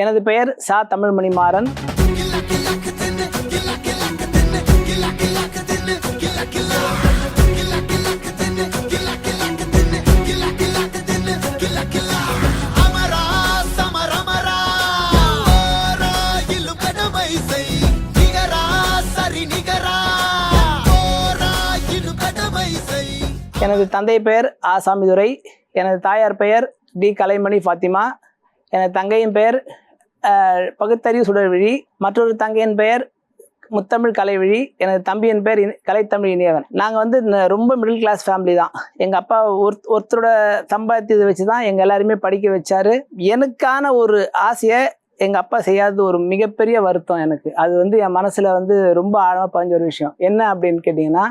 எனது பெயர் சா தமிழ்மணி மாறன் எனது தந்தை பெயர் ஆ சாமிதுரை எனது தாயார் பெயர் டி கலைமணி ஃபாத்திமா. எனது தங்கையின் பெயர் பகுத்தறிவு சுடர்விழி மற்றொரு தங்கையின் பெயர் முத்தமிழ் கலைவிழி எனது தம்பியின் பேர் இனி- கலைத்தமிழ் இனியவன் நாங்கள் வந்து ரொம்ப மிடில் கிளாஸ் ஃபேமிலி தான். எங்கள் அப்பா ஒரு ஒருத்தரோட சம்பாத்தியத்தை வச்சு தான் எங்கள் எல்லாருமே படிக்க வச்சாரு. எனக்கான ஒரு ஆசையை எங்கள் அப்பா செய்யாதது ஒரு மிகப்பெரிய வருத்தம் எனக்கு. அது வந்து என் மனசில் வந்து ரொம்ப ஆழமாக பதிஞ்ச ஒரு விஷயம். என்ன அப்படின்னு கேட்டிங்கன்னா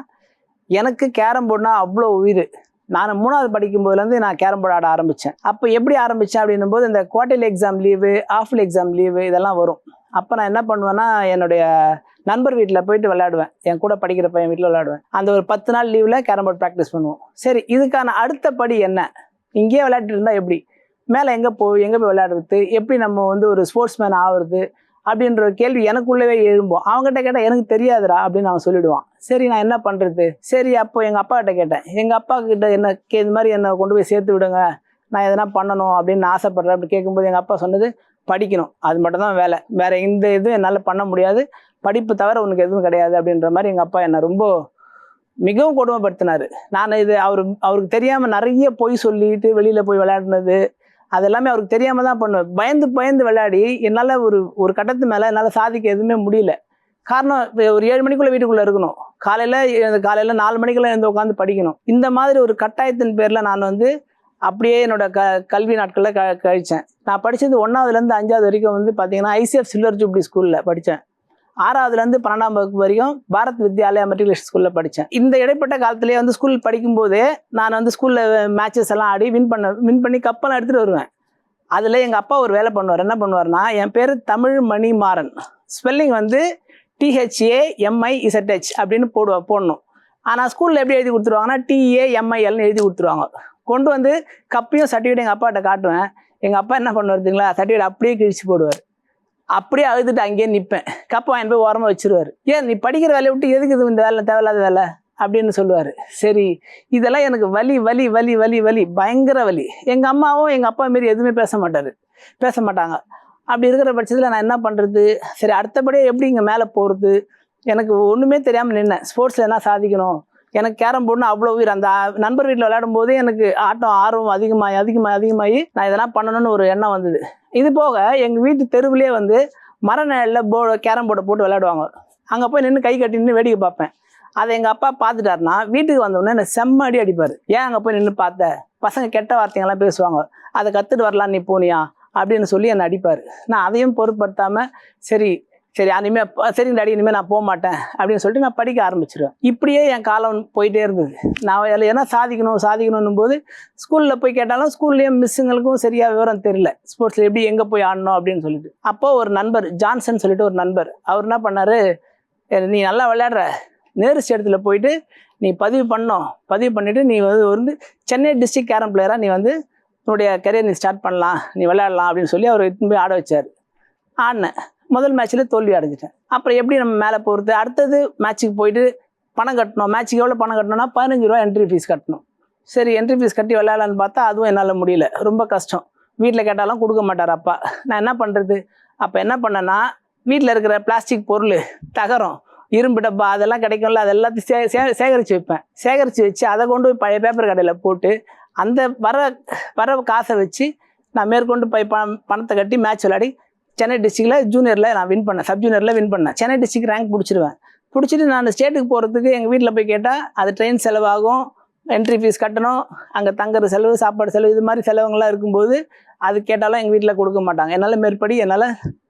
எனக்கு கேரம் போர்டுனா அவ்வளோ உயிர். நான் மூணாவது படிக்கும் போதுலேருந்து நான் கேரம் போர்டு ஆட ஆரம்பித்தேன் அப்போ எப்படி ஆரம்பித்தேன் அப்படின்னும் போது இந்த குவார்டர்லி எக்ஸாம் லீவு ஆஃப்லி எக்ஸாம் லீவு இதெல்லாம் வரும். அப்போ நான் என்ன பண்ணுவேன்னா என்னுடைய நண்பர் வீட்டில் போயிட்டு விளையாடுவேன். என் கூட படிக்கிற பையன் வீட்டில் விளையாடுவேன். அந்த ஒரு பத்து நாள் லீவில் கேரம் போர்டு ப்ராக்டிஸ் பண்ணுவோம். சரி இதுக்கான அடுத்த படி என்ன? இங்கேயே விளையாட்டு இருந்தால் எப்படி? மேலே எங்கே போய் எங்கே போய் விளையாடுறது? எப்படி நம்ம வந்து ஒரு ஸ்போர்ட்ஸ் மேன் ஆகுறது? அப்படின்ற ஒரு கேள்வி எனக்குள்ளவே எழும்போம். அவங்ககிட்ட கேட்டால் எனக்கு தெரியாதுடா அப்படின்னு அவன் சொல்லிடுவான். சரி நான் என்ன பண்ணுறது சரி அப்போ எங்கள் அப்பா கிட்ட கேட்டேன். எங்கள் அப்பா கிட்ட என்ன கே இது மாதிரி என்னை கொண்டு போய் சேர்த்து விடுங்க. நான் எதனா பண்ணணும் அப்படின்னு ஆசைப்பட்றேன். அப்படி கேட்கும்போது எங்கள் அப்பா சொன்னது படிக்கணும். அது மட்டும்தான் வேலை. வேறு எந்த இதுவும் என்னால் பண்ண முடியாது. படிப்பு தவிர உனக்கு எதுவும் கிடையாது. அப்படின்ற மாதிரி எங்கள் அப்பா என்னை ரொம்ப மிகவும் கொடுமைப்படுத்தினார். நான் இது அவர் அவருக்கு தெரியாமல் நிறைய பொய் சொல்லிட்டு வெளியில் போய் விளையாடுனது அது எல்லாமே அவருக்கு தெரியாமல் தான் பண்ணுவேன். பயந்து பயந்து விளையாடி என்னால் ஒரு ஒரு கட்டத்து மேலே என்னால் சாதிக்க எதுவுமே முடியல. காரணம் ஒரு ஏழு மணிக்குள்ளே வீட்டுக்குள்ளே இருக்கணும். காலையில் காலையில் நாலு மணிக்கெல்லாம் எழுந்து உட்காந்து படிக்கணும். இந்த மாதிரி ஒரு கட்டாயத்தின் பேரில் நான் வந்து அப்படியே என்னோட க கல்வி நாட்களில் க கழித்தேன் நான் படித்தது ஒன்றாவதுலேருந்து அஞ்சாவது வரைக்கும் வந்து பார்த்தீங்கன்னா ஐசிஎஃப் சில்வர் ஜூப்ளி ஸ்கூலில் படித்தேன் ஆறாவதுலேருந்து பன்னெண்டாம் வகுப்பு வரைக்கும் பாரத் வித்யாலயா மெட்ரிகுலேஷன் ஸ்கூலில் படித்தேன் இந்த இடைப்பட்ட காலத்திலேயே வந்து ஸ்கூல் படிக்கும்போது நான் வந்து ஸ்கூலில் மேட்சஸ் எல்லாம் ஆடி வின் பண்ண வின் பண்ணி கப்பெல்லாம் எடுத்துகிட்டு வருவேன். அதில் எங்கள் அப்பா ஒரு வேலை பண்ணுவார். என்ன பண்ணுவார்னா என் பேர் தமிழ் மணி மாறன் ஸ்பெல்லிங் வந்து D H A M I Z H அப்படின்னு போடுவா போடணும். ஆனால் ஸ்கூலில் எப்படி எழுதி கொடுத்துருவாங்கன்னா டிஏ எம்ஐஎல்னு எழுதி கொடுத்துருவாங்க. கொண்டு வந்து கப்பையும் சர்டிஃபிகேட் எங்கள் அப்பாட்ட காட்டுவேன். எங்கள் அப்பா என்ன பண்ணுவார் பண்ணுவாருங்களா சர்டிஃபிகேட் அப்படியே கிழிச்சு போடுவார். அப்படியே அழுதுட்டு அங்கேயே நிற்பேன் கப்பை வாங்கி போய் ஓரமாக வச்சிருவார். ஏன் நீ படிக்கிற வேலையை விட்டு எதுக்கு இது இந்த வேலை தேவையில்லாத வேலை? அப்படின்னு சொல்லுவார். சரி இதெல்லாம் எனக்கு வலி வலி வலி வலி வலி பயங்கர வலி. எங்கள் அம்மாவும் எங்கள் அப்பா மாரி எதுவுமே பேச மாட்டார். பேச மாட்டாங்க. அப்படி இருக்கிற பட்சத்தில் நான் என்ன பண்ணுறது சரி அடுத்தபடியே எப்படி இங்கே மேலே போகிறது எனக்கு ஒன்றுமே தெரியாமல் நின்னேன். ஸ்போர்ட்ஸில் என்ன சாதிக்கணும்? எனக்கு கேரம் போர்டுனா அவ்வளோ உயிர். அந்த நண்பர் வீட்டில் விளையாடும் போதே எனக்கு ஆட்டம் ஆர்வம் அதிகமாகி அதிகமாக அதிகமாகி நான் இதெல்லாம் பண்ணணும்னு ஒரு எண்ணம் வந்தது. இது போக எங்கள் வீட்டு தெருவுலேயே வந்து மர நிழலில் போ கேரம் போர்டை போட்டு விளையாடுவாங்க. அங்கே போய் நின்று கை கட்டி நின்று வேடிக்கை பார்ப்பேன். அதை எங்கள் அப்பா பார்த்துட்டாருன்னா வீட்டுக்கு வந்தோடனே என்னை செம்ம அடி அடிப்பார். ஏன் அங்கே போய் நின்று பார்த்த? பசங்க கெட்ட வார்த்தைங்கெல்லாம் பேசுவாங்க. அதை கற்றுட்டு வரலாம் நீ போனியா? அப்படின்னு சொல்லி என்னை அடிப்பார். நான் அதையும் பொருட்படுத்தாமல் சரி சரி அனிமே சரி டாடி இனிமேல் நான் போக மாட்டேன் அப்படின்னு சொல்லிட்டு நான் படிக்க ஆரம்பிச்சிருவேன். இப்படியே என் காலம் போயிட்டே இருந்தது. நான் அதில் என்ன சாதிக்கணும் சாதிக்கணும் போது ஸ்கூலில் போய் கேட்டாலும் ஸ்கூல்லேயும் மிஸ்ஸுங்களுக்கும் சரியாக விவரம் தெரியல. ஸ்போர்ட்ஸில் எப்படி எங்கே போய் ஆடணும் அப்படின்னு சொல்லிட்டு. அப்போ ஒரு நண்பர் ஜான்சன் சொல்லிட்டு ஒரு நண்பர் அவர் என்ன பண்ணார் நீ நல்லா விளையாடுற. நேரு ஸ்டேடத்தில் போயிட்டு நீ பதிவு பண்ணோம் பதிவு பண்ணிவிட்டு நீ வந்து வந்து சென்னை டிஸ்ட்ரிக்ட் கேரம் பிளேயராக நீ வந்து உன்னுடைய கரியர் நீ ஸ்டார்ட் பண்ணலாம். நீ விளையாடலாம். அப்படின்னு சொல்லி அவர் போய் ஆட வச்சார். ஆடினேன். முதல் மேட்ச்சில் தோல்வி அடைஞ்சிட்டேன். அப்புறம் எப்படி நம்ம மேலே போகிறது அடுத்தது மேட்ச்சுக்கு போயிட்டு பணம் கட்டணும். மேட்ச்சுக்கு எவ்வளோ பணம் கட்டணும்னா பதினஞ்சு ரூபா என்ட்ரி ஃபீஸ் கட்டணும். சரி என்ட்ரி ஃபீஸ் கட்டி விளையாடலான்னு பார்த்தா அதுவும் என்னால் முடியல. ரொம்ப கஷ்டம். வீட்டில் கேட்டாலும் கொடுக்க மாட்டார் அப்பா. நான் என்ன பண்ணுறது அப்போ என்ன பண்ணேன்னா வீட்டில் இருக்கிற பிளாஸ்டிக் பொருள் தகரம் இரும்பு டப்பா அதெல்லாம் கிடைக்கும்ல அதெல்லாத்தையும் சே சே சேகரித்து வைப்பேன். சேகரித்து வச்சு அதை கொண்டு போய் பழைய பேப்பர் கடையில் போட்டு அந்த வர வர காசை வச்சு நான் மேற்கொண்டு போய் பணம் பணத்தை கட்டி மேட்ச் விளையாடி சென்னை டிஸ்ட்ரிக்டில் ஜூனியரில் நான் வின் பண்ணேன். சப் ஜூனியரில் வின் பண்ணேன். சென்னை டிஸ்ட்ரிக்ட் ரேங்க் பிடிச்சிருவேன். பிடிச்சிட்டு நான் ஸ்டேட்டுக்கு போகிறதுக்கு எங்கள் வீட்டில் போய் கேட்டால் அது ட்ரெயின் செலவாகும் என்ட்ரி ஃபீஸ் கட்டணும் அங்கே தங்குற செலவு சாப்பாடு செலவு இது மாதிரி செலவுங்கள்லாம் இருக்கும்போது அது கேட்டாலும் எங்கள் வீட்டில் கொடுக்க மாட்டாங்க. என்னால் மேற்படி என்னால்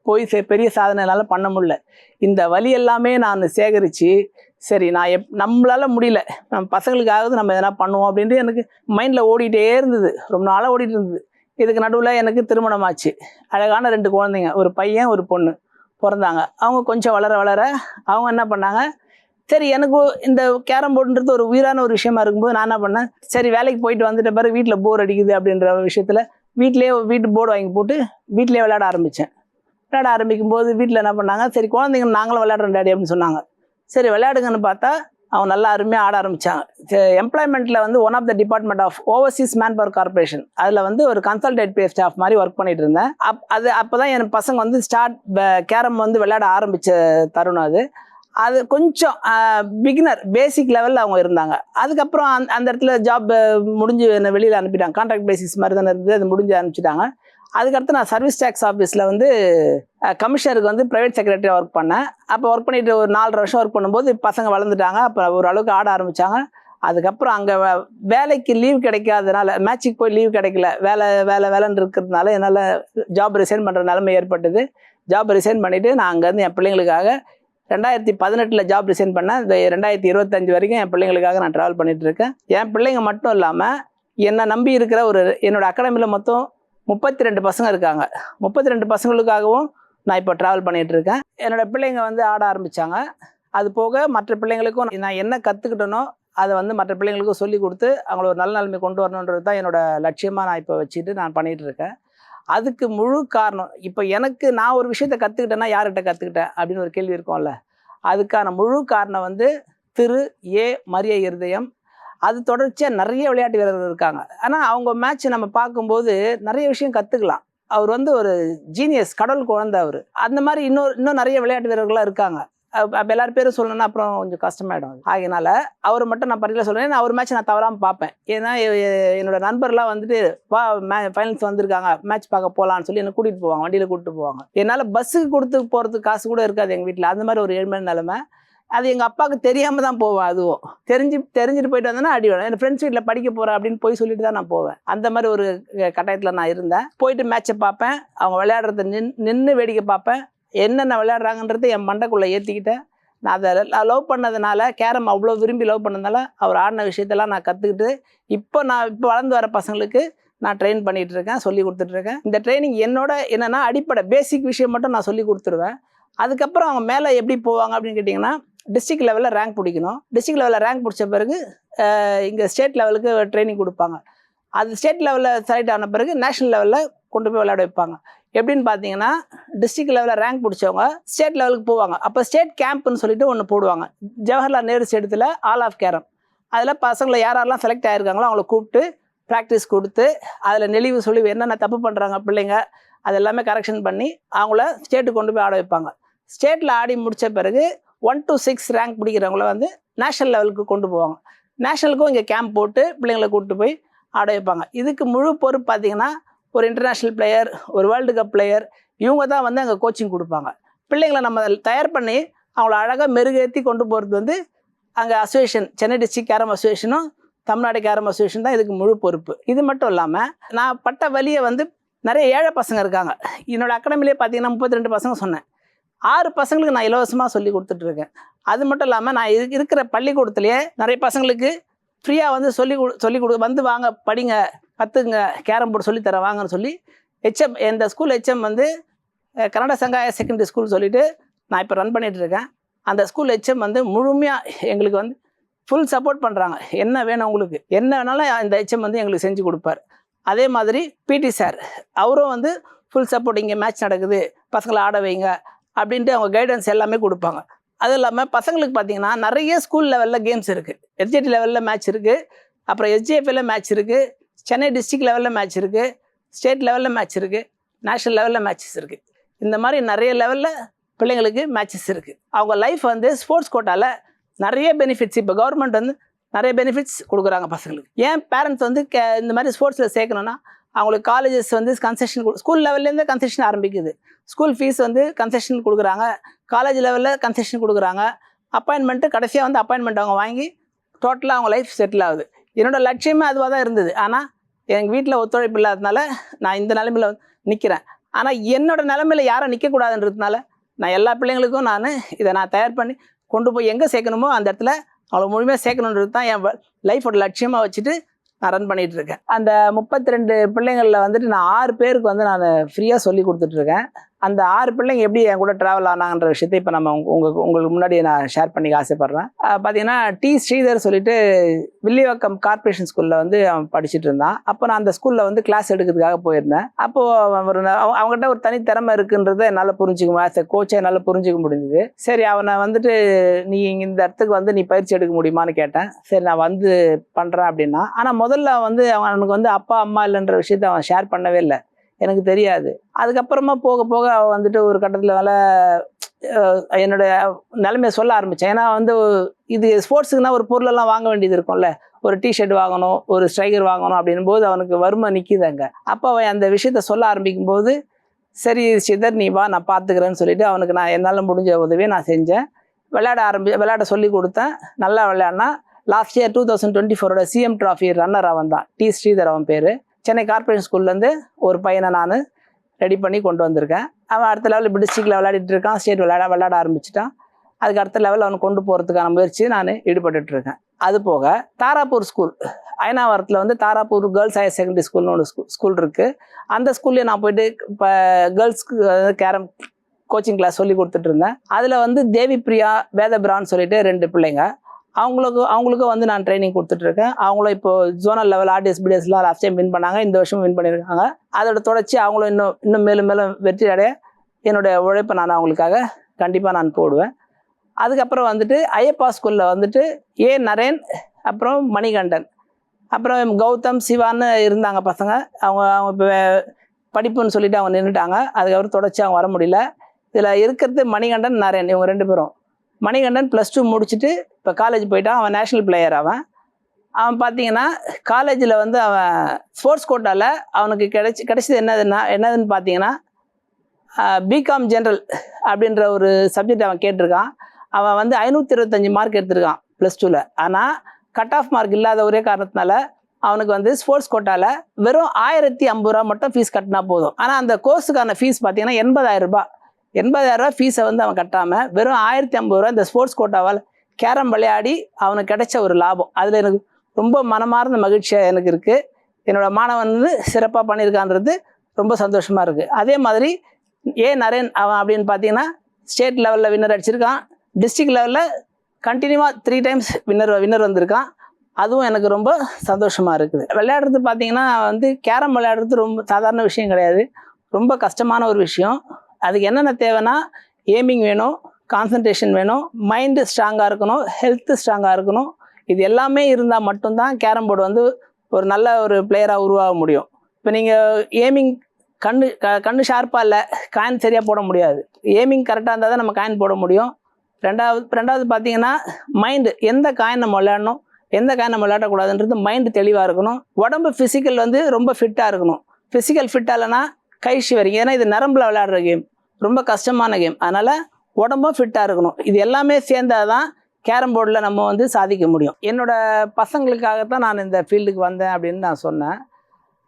போய் சே பெரிய சாதனை என்னால் பண்ண முடியல. இந்த வழி எல்லாமே நான் சேகரித்து சரி நான் எப் நம்மளால் முடியல. நம்ம பசங்களுக்காவது நம்ம எதனா பண்ணுவோம் அப்படின்ட்டு எனக்கு மைண்டில் ஓடிட்டே இருந்தது. ரொம்ப நாளாக ஓடிட்டு இருந்தது. இதுக்கு நடுவில் எனக்கு திருமணம் ஆச்சு அழகான ரெண்டு குழந்தைங்க ஒரு பையன் ஒரு பொண்ணு பிறந்தாங்க. அவங்க கொஞ்சம் வளர வளர அவங்க என்ன பண்ணாங்க? சரி எனக்கு இந்த கேரம் போர்டுன்றது ஒரு உயிரான ஒரு விஷயமா இருக்கும்போது நான் என்ன பண்ணேன்? சரி வேலைக்கு போயிட்டு வந்துட்ட பிறகு வீட்டில் போர் அடிக்குது அப்படின்ற விஷயத்தில் வீட்டிலேயே வீட்டு போர்டு வாங்கி போட்டு வீட்டிலேயே விளையாட ஆரம்பித்தேன் விளையாட ஆரம்பிக்கும் போது வீட்டில் என்ன பண்ணாங்க? சரி குழந்தைங்க நாங்களும் விளையாடுறோம் டாடி அப்படின்னு சொன்னாங்க. சரி விளையாடுங்கன்னு பார்த்தா அவங்க நல்லா அருமையாக ஆட ஆரம்பித்தாங்க எம்ப்ளாய்மெண்ட்டில் வந்து one of the department of overseas man power corporation அதில் வந்து ஒரு கன்சல்டேட் பே ஸ்டாஃப் மாதிரி ஒர்க் பண்ணிட்டு இருந்தேன். அப் அது அப்போ தான் என் பசங்க வந்து ஸ்டார்ட் கேரம் வந்து விளையாட ஆரம்பித்த தருணம் அது. அது கொஞ்சம் பிகினர் பேசிக் லெவலில் அவங்க இருந்தாங்க. அதுக்கப்புறம் அந்த அந்த இடத்துல ஜாப் முடிஞ்சு என்னை வெளியில் அனுப்பிட்டாங்க. கான்ட்ராக்ட் பேசிஸ் மாதிரி தானே இருந்தது. அது முடிஞ்சு அனுப்பிச்சிட்டாங்க. அதுக்கடுத்து நான் சர்வீஸ் டேக்ஸ் ஆஃபீஸில் வந்து கமிஷனருக்கு வந்து ப்ரைவேட் செக்ரட்டரியாக ஒர்க் பண்ணேன். அப்போ ஒர்க் பண்ணிட்டு ஒரு நாலரை வருஷம் ஒர்க் பண்ணும்போது பசங்க வளர்ந்துட்டாங்க. அப்போ ஓரளவுக்கு ஆட ஆரம்பித்தாங்க அதுக்கப்புறம் அங்கே வேலைக்கு லீவ் கிடைக்காதனால மேட்ச்சுக்கு போய் லீவ் கிடைக்கல. வேலை வேலை வேலைன்னு இருக்கிறதுனால என்னால் ஜாப் ரிசைன் பண்ணுற நிலைமை ஏற்பட்டது. ஜாப் ரிசைன் பண்ணிவிட்டு நான் அங்கேருந்து என் பிள்ளைங்களுக்காக ரெண்டாயிரத்தி பதினெட்டில் ஜாப் ரிசைன் பண்ணேன். இந்த ரெண்டாயிரத்தி இருபத்தஞ்சு வரைக்கும் என் பிள்ளைங்களுக்காக நான் ட்ராவல் பண்ணிகிட்ருக்கேன் என் பிள்ளைங்க மட்டும் இல்லாமல் என்னை நம்பி இருக்கிற ஒரு என்னோட அகாடமியில் மொத்தம் முப்பத்தி ரெண்டு பசங்க இருக்காங்க. முப்பத்தி ரெண்டு பசங்களுக்காகவும் நான் இப்போ ட்ராவல் பண்ணிகிட்ருக்கேன் இருக்கேன் என்னோட பிள்ளைங்க வந்து ஆட ஆரம்பித்தாங்க அது போக மற்ற பிள்ளைங்களுக்கும் நான் என்ன கற்றுக்கிட்டனோ அதை வந்து மற்ற பிள்ளைங்களுக்கும் சொல்லி கொடுத்து அவங்கள ஒரு நல்ல நிலைமை கொண்டு வரணுன்றது தான் என்னோடய லட்சியமாக நான் இப்போ வச்சுட்டு நான் பண்ணிகிட்டு இருக்கேன் அதுக்கு முழு காரணம் இப்போ எனக்கு நான் ஒரு விஷயத்த கற்றுக்கிட்டேன்னா யார்கிட்ட கற்றுக்கிட்டேன் அப்படின்னு ஒரு கேள்வி இருக்கும்ல. அதுக்கான முழு காரணம் வந்து திரு ஏ மரிய இருதயம் அது தொடர்ச்சியாக நிறைய விளையாட்டு வீரர்கள் இருக்காங்க. ஆனால் அவங்க மேட்ச் நம்ம பார்க்கும்போது நிறைய விஷயம் கற்றுக்கலாம் அவர் வந்து ஒரு ஜீனியஸ் கடவுள் குழந்தை அவர். அந்த மாதிரி இன்னொரு இன்னும் நிறைய விளையாட்டு வீரர்களாக இருக்காங்க. அப்போ அப்ப எல்லாரும் பேரும் சொல்லணும்னா அப்புறம் கொஞ்சம் கஷ்டமாயிடும் ஆகினால அவர் மட்டும் நான் பர்டிகுலர் சொல்கிறேன் நான் அவர் மேட்ச் நான் தவறாமல் பார்ப்பேன். ஏன்னா என்னோட நண்பர்லாம் வந்துட்டு வா மே ஃபைனல்ஸ் வந்திருக்காங்க. மேட்ச் பார்க்க போகலான்னு சொல்லி என்னை கூட்டிகிட்டு போவாங்க. வண்டியில் கூப்பிட்டு போவாங்க. என்னால் பஸ்ஸுக்கு கொடுத்து போகிறதுக்கு காசு கூட இருக்காது எங்கள் வீட்டில் அந்த மாதிரி ஒரு ஏழ்மையான நிலைமை. அது எங்கள் அப்பாவுக்கு தெரியாமல் தான் போவேன் அதுவும். தெரிஞ்சு தெரிஞ்சுட்டு போயிட்டு வந்தேன்னா அடி வேணும். என் ஃப்ரெண்ட்ஸ் வீட்டில் படிக்க போகிறேன் அப்படின்னு போய் சொல்லிட்டு தான் நான் போவேன். அந்த மாதிரி ஒரு கட்டாயத்தில் நான் இருந்தேன். போயிட்டு மேட்ச்சை பார்ப்பேன். அவங்க விளையாடுறத நின் நின்று வேடிக்கை பார்ப்பேன். என்னென்ன விளையாடுறாங்கன்றத என் மண்டைக்குள்ளே ஏற்றிக்கிட்டேன் நான் அதை லவ் பண்ணதுனால கேரம் அவ்வளோ விரும்பி லவ் பண்ணதுனால அவர் ஆடின விஷயத்தெல்லாம் நான் கற்றுக்கிட்டு இப்போ நான் இப்போ வளர்ந்து வர பசங்களுக்கு நான் ட்ரெயின் பண்ணிகிட்டு இருக்கேன் சொல்லி கொடுத்துட்ருக்கேன் இந்த ட்ரைனிங் என்னோட என்னென்னா அடிப்படை பேசிக் விஷயம் மட்டும் நான் சொல்லி கொடுத்துருவேன். அதுக்கப்புறம் அவங்க மேலே எப்படி போவாங்க அப்படின்னு கேட்டிங்கன்னா டிஸ்ட்ரிக்ட் லெவலில் ரேங்க் பிடிக்கணும். டிஸ்ட்ரிக்ட் லெவலில் ரேங்க் பிடிச்ச பிறகு இங்கே ஸ்டேட் லெவலுக்கு ட்ரைனிங் கொடுப்பாங்க. அது ஸ்டேட் லெவலில் செலக்ட் ஆன பிறகு நேஷனல் லெவலில் கொண்டு போய் விளையாட வைப்பாங்க. எப்படின்னு பார்த்தீங்கன்னா டிஸ்ட்ரிக்ட் லெவலில் ரேங்க் பிடிச்சவங்க ஸ்டேட் லெவலுக்கு போவாங்க. அப்போ ஸ்டேட் கேம்ப்னு சொல்லிட்டு ஒன்று போடுவாங்க. ஜவஹர்லால் நேரு ஸ்டேடியத்தில் ஆல் ஆஃப் கேரம் அதில் பசங்களை யார் யாரெல்லாம் செலக்ட் ஆகிருக்காங்களோ அவங்கள கூப்பிட்டு ப்ராக்டிஸ் கொடுத்து அதில் நெளிவு சொல்லி என்னென்ன தப்பு பண்ணுறாங்க பிள்ளைங்க அது எல்லாமே கரெக்ஷன் பண்ணி அவங்கள ஸ்டேட்டுக்கு கொண்டு போய் ஆட வைப்பாங்க. ஸ்டேட்டில் ஆடி முடித்த பிறகு ஒன் டு சிக்ஸ் ரேங்க் பிடிக்கிறவங்கள வந்து நேஷனல் லெவலுக்கு கொண்டு போவாங்க. நேஷனலுக்கும் இங்கே கேம்ப் போட்டு பிள்ளைங்களை கூப்பிட்டு போய் ஆட வைப்பாங்க. இதுக்கு முழு பொறுப்பு பார்த்தீங்கன்னா ஒரு இன்டர்நேஷ்னல் பிளேயர் ஒரு வேர்ல்டு கப் பிளேயர் இவங்க தான் வந்து அங்கே கோச்சிங் கொடுப்பாங்க. பிள்ளைங்களை நம்ம தயார் பண்ணி அவங்கள அழகாக மெருகேற்றி கொண்டு போகிறது வந்து அங்கே அசோசியேஷன் சென்னை டிஸ்ட்ரிக் கேரம் அசோசியேஷனும் தமிழ்நாடு கேரம் அசோசியேஷன் தான் இதுக்கு முழு பொறுப்பு. இது மட்டும் இல்லாமல் நான் பட்ட வழியை வந்து நிறைய ஏழை பசங்க இருக்காங்க. என்னோடய அகாடமிலே பார்த்தீங்கன்னா முப்பத்தி ரெண்டு பசங்க சொன்னேன். ஆறு பசங்களுக்கு நான் இலவசமாக சொல்லி கொடுத்துட்ருக்கேன் அது மட்டும் இல்லாமல் நான் இது இருக்கிற பள்ளிக்கூடத்துலேயே நிறைய பசங்களுக்கு ஃப்ரீயாக வந்து சொல்லி கொடு சொல்லி கொடு வந்து வாங்க படிங்க கற்றுங்க கேரம் போர்டு சொல்லித்தரேன் வாங்கன்னு சொல்லி ஹெச்எம் இந்த ஸ்கூல் ஹெச்எம் வந்து கன்னட சங்காய செகண்டரி ஸ்கூல் சொல்லிட்டு நான் இப்போ ரன் பண்ணிகிட்ருக்கேன் அந்த ஸ்கூல் ஹெச்எம் வந்து முழுமையாக எங்களுக்கு வந்து ஃபுல் சப்போர்ட் பண்ணுறாங்க என்ன வேணும் உங்களுக்கு? என்ன வேணாலும் இந்த ஹெச்எம் வந்து எங்களுக்கு செஞ்சு கொடுப்பார். அதே மாதிரி பிடி சார் அவரும் வந்து ஃபுல் சப்போர்ட் இங்கே மேட்ச் நடக்குது. பசங்களை ஆட வைங்க. அப்படின்ட்டு அவங்க கைடன்ஸ் எல்லாமே கொடுப்பாங்க. அது இல்லாமல் பசங்களுக்கு பார்த்தீங்கன்னா நிறைய ஸ்கூல் லெவலில் கேம்ஸ் இருக்குது எஸ்ஜிடி லெவலில் மேட்ச் இருக்குது அப்புறம் எஸ்ஜிஎஃப்ல மேட்ச் இருக்குது சென்னை டிஸ்ட்ரிக்ட் லெவலில் மேட்ச் இருக்குது ஸ்டேட் லெவலில் மேட்ச் இருக்குது நேஷ்னல் லெவலில் மேட்சஸ் இருக்குது இந்த மாதிரி நிறைய லெவலில் பிள்ளைங்களுக்கு மேட்சஸ் இருக்குது அவங்க லைஃப் வந்து ஸ்போர்ட்ஸ் கோட்டாவில் நிறைய பெனிஃபிட்ஸ் இப்போ கவர்மெண்ட் வந்து நிறைய பெனிஃபிட்ஸ் கொடுக்குறாங்க பசங்களுக்கு. ஏன் பேரண்ட்ஸ் வந்து கே இந்த மாதிரி ஸ்போர்ட்ஸில் சேர்க்கணுன்னா அவங்களுக்கு காலேஜஸ் வந்து கன்செஷன் ஸ்கூல் லெவல்லேருந்து கன்செஷன் ஆரம்பிக்குது. ஸ்கூல் ஃபீஸ் வந்து கன்செஷன் கொடுக்குறாங்க. காலேஜ் லெவலில் கன்செஷன் கொடுக்குறாங்க. அப்பாயின்மெண்ட்டு கடைசியாக வந்து அப்பாயின்மெண்ட் அவங்க வாங்கி டோட்டலாக அவங்க லைஃப் செட்டில் ஆகுது. என்னோடய லட்சியமே அதுவாக தான் இருந்தது. ஆனால் எங்கள் வீட்டில் ஒத்துழைப்பு இல்லாததுனால நான் இந்த நிலமையில நிற்கிறேன் ஆனால் என்னோட நிலமையில் யாரும் நிற்கக்கூடாதுன்றதுனால நான் எல்லா பிள்ளைங்களுக்கும் நான் இதை நான் தயார் பண்ணி கொண்டு போய் எங்கே சேர்க்கணுமோ அந்த இடத்துல அவளை முழுமையாக சேர்க்கணுன்றது தான் என் லைஃபோட லட்சியமாக வச்சுட்டு நான் ரன் பண்ணிட்டு இருக்கேன் அந்த முப்பத்தி ரெண்டு பிள்ளைங்களில் வந்துட்டு நான் ஆறு பேருக்கு வந்து நான் ஃப்ரீயாக சொல்லி கொடுத்துட்ருக்கேன் அந்த ஆறு பிள்ளைங்க எப்படி என் கூட ட்ராவல் ஆனாங்கன்ற விஷயத்தை இப்போ நம்ம உங்க- உங்களுக்கு உங்களுக்கு முன்னாடி நான் ஷேர் பண்ணிக்க ஆசைப்பட்றேன். பார்த்தீங்கன்னா டி ஸ்ரீதர் சொல்லிட்டு வில்லிவாக்கம் கார்ப்பரேஷன் ஸ்கூலில் வந்து அவன் படிச்சுட்டு இருந்தான். அப்போ நான் அந்த ஸ்கூலில் வந்து கிளாஸ் எடுக்கிறதுக்காக போயிருந்தேன். அப்போது அவர் ஒரு அவன்கிட்ட ஒரு தனி திறமை இருக்குன்றதை என்னால் புரிஞ்சுக்க ஆஸ் கோச்சை என்னால் புரிஞ்சுக்க முடிஞ்சுது. சரி அவனை வந்துட்டு நீ இந்த இடத்துக்கு வந்து நீ பயிற்சி எடுக்க முடியுமான்னு கேட்டேன். சரி நான் வந்து பண்ணுறேன் அப்படின்னா. ஆனால் முதல்ல வந்து அவனுக்கு வந்து அப்பா அம்மா இல்லைன்ற விஷயத்த அவன் ஷேர் பண்ணவே இல்லை. எனக்கு தெரியாது. அதுக்கப்புறமா போக போக அவன் வந்துட்டு ஒரு கட்டத்தில் மேலே என்னுடைய நிலைமையை சொல்ல ஆரம்பித்தேன் ஏன்னா வந்து இது ஸ்போர்ட்ஸுக்குனா ஒரு பொருளெல்லாம் வாங்க வேண்டியது இருக்கும்ல. ஒரு டிஷர்ட் வாங்கணும் ஒரு ஸ்ட்ரைக்கர் வாங்கணும் அப்படின்னும் போது அவனுக்கு வறுமை நிற்கிது அங்கே. அப்போ அவன் அந்த விஷயத்த சொல்ல ஆரம்பிக்கும் போது சரி சிதர் நீ வா நான் பார்த்துக்கிறேன்னு சொல்லிட்டு அவனுக்கு நான் என்னால் முடிஞ்ச உதவியை நான் செஞ்சேன். விளையாட ஆரம்பி விளையாட சொல்லி கொடுத்தேன். நல்லா விளையாடினா last year two thousand twenty ஃபோரோட சிஎம் ட்ராஃபி ரன்னர் அவன் தான் டி ஸ்ரீதர் அவன் பேர். சென்னை கார்ப்பரேஷன் ஸ்கூல்லேருந்து ஒரு பையனை நான் ரெடி பண்ணி கொண்டு வந்திருக்கேன். அவன் அடுத்த லெவலில் இப்போ டிஸ்ட்ரிக்டில் விளையாடிட்டு இருக்கான். ஸ்டேட் விளையாட விளையாட ஆரம்பிச்சிட்டான். அதுக்கு அடுத்த லெவலில் அவனை கொண்டு போகிறதுக்கான முயற்சி நான் ஈடுபட்டுருக்கேன் அது போக தாராப்பூர் ஸ்கூல் அயனாவரத்தில் வந்து தாராப்பூர் கேர்ள்ஸ் ஹையர் செகண்டரி ஸ்கூல்னு ஒரு ஸ்கூல் ஸ்கூல் இருக்குது அந்த ஸ்கூல்லேயே நான் போயிட்டு இப்போ கேர்ள்ஸ்க்கு கேரம் கோச்சிங் கிளாஸ் சொல்லி கொடுத்துட்டு இருந்தேன். அதில் வந்து தேவி பிரியா வேதபிரான்னு சொல்லிட்டு ரெண்டு பிள்ளைங்க. அவங்களுக்கு அவங்களுக்கும் வந்து நான் ட்ரைனிங் கொடுத்துட்ருக்கேன் அவங்களும் இப்போ ஜோனல் லெவல் ஆர்டிஎஸ் பிடிஎஸ்லாம் லாஸ்ட் டைம் வின் பண்ணாங்க. இந்த வருஷம் வின் பண்ணியிருக்காங்க. அதோட தொடர்ச்சி அவங்களும் இன்னும் இன்னும் மேலும் மேலும் வெற்றி அடைய என்னுடைய உழைப்பை நான் அவங்களுக்காக கண்டிப்பாக நான் போடுவேன். அதுக்கப்புறம் வந்துட்டு ஐயப்பா ஸ்கூலில் வந்துட்டு ஏ. நரேன் அப்புறம் மணிகண்டன். அப்புறம் கௌதம் சிவான்னு இருந்தாங்க பசங்க. அவங்க அவங்க இப்போ படிப்புன்னு சொல்லிட்டு அவங்க நின்றுட்டாங்க. அதுக்கப்புறம் தொடர்ச்சி அவங்க வர முடியல. இதில் இருக்கிறது மணிகண்டன் நரேன் இவங்க ரெண்டு பேரும். மணிகண்டன் ப்ளஸ் டூ முடிச்சுட்டு இப்போ காலேஜ் போயிட்டான். அவன் நேஷ்னல் பிளேயர் அவன். அவன் பார்த்தீங்கன்னா காலேஜில் வந்து அவன் ஸ்போர்ட்ஸ் கோட்டாவில் அவனுக்கு கிடைச்சி கிடைச்சது என்னதுன்னா என்னதுன்னு பார்த்தீங்கன்னா பிகாம் ஜென்ரல் அப்படின்ற ஒரு சப்ஜெக்ட் அவன் கேட்டிருக்கான். அவன் வந்து ஐநூற்றி இருபத்தஞ்சி மார்க் எடுத்திருக்கான் ப்ளஸ் டூவில் ஆனால் கட் ஆஃப் மார்க் இல்லாத ஒரே காரணத்தினால அவனுக்கு வந்து ஸ்போர்ட்ஸ் கோட்டாவில் வெறும் ஆயிரத்தி ஐம்பது ரூபா மட்டும் ஃபீஸ் கட்டினா போதும். ஆனால் அந்த கோர்ஸுக்கான ஃபீஸ் பார்த்தீங்கன்னா எண்பதாயிரம் ரூபாய். எண்பதாயிரம் ரூபாய் ஃபீஸை வந்து அவன் கட்டாமல் வெறும் ஆயிரத்தி ஐம்பது ரூபா இந்த ஸ்போர்ட்ஸ் கோட்டாவால் கேரம் விளையாடி அவனுக்கு கிடைச்ச ஒரு லாபம். அதில் எனக்கு ரொம்ப மனமார்ந்த மகிழ்ச்சியாக எனக்கு இருக்குது என்னோட மாணவன் வந்து சிறப்பாக பண்ணியிருக்கான்றது ரொம்ப சந்தோஷமாக இருக்குது அதே மாதிரி ஏ நரேன் அவன் அப்படின்னு பார்த்தீங்கன்னா ஸ்டேட் லெவலில் வின்னர் அடிச்சிருக்கான். டிஸ்ட்ரிக்ட் லெவலில் கண்டினியூவாக த்ரீ டைம்ஸ் வின்னர் வின்னர் வந்திருக்கான். அதுவும் எனக்கு ரொம்ப சந்தோஷமாக இருக்குது. விளையாடுறது பார்த்தீங்கன்னா வந்து கேரம் விளையாடுறது ரொம்ப சாதாரண விஷயம் கிடையாது. ரொம்ப கஷ்டமான ஒரு விஷயம். அதுக்கு என்னென்ன தேவைன்னா ஏமிங் வேணும் கான்சன்ட்ரேஷன் வேணும் மைண்டு ஸ்ட்ராங்காக இருக்கணும் ஹெல்த்து ஸ்ட்ராங்காக இருக்கணும். இது எல்லாமே இருந்தால் மட்டும்தான் கேரம் போர்டு வந்து ஒரு நல்ல ஒரு பிளேயராக உருவாக முடியும். இப்போ நீங்கள் ஏமிங் கண்ணு க கண்ணு ஷார்ப்பாக இல்லை காயின் சரியாக போட முடியாது. ஏமிங் கரெக்டாக இருந்தால் தான் நம்ம காயின் போட முடியும். ரெண்டாவது ரெண்டாவது பார்த்தீங்கன்னா மைண்டு எந்த காயின் நம்ம விளையாடணும் எந்த காயின் நம்ம விளையாடக்கூடாதுன்றது மைண்டு தெளிவாக இருக்கணும். உடம்பு ஃபிசிக்கல் வந்து ரொம்ப ஃபிட்டாக இருக்கணும். ஃபிசிக்கல் ஃபிட்டாக இல்லைன்னா கைஷி வரைக்கும். ஏன்னா இது நரம்பில் விளையாடுற கேம் ரொம்ப கஷ்டமான கேம் அதனால் உடம்பும் ஃபிட்டாக இருக்கணும். இது எல்லாமே சேர்ந்தால் தான் கேரம் போர்டில் நம்ம வந்து சாதிக்க முடியும். என்னோட பசங்களுக்காகத்தான் நான் இந்த ஃபீல்டுக்கு வந்தேன் அப்படின்னு நான் சொன்னேன்.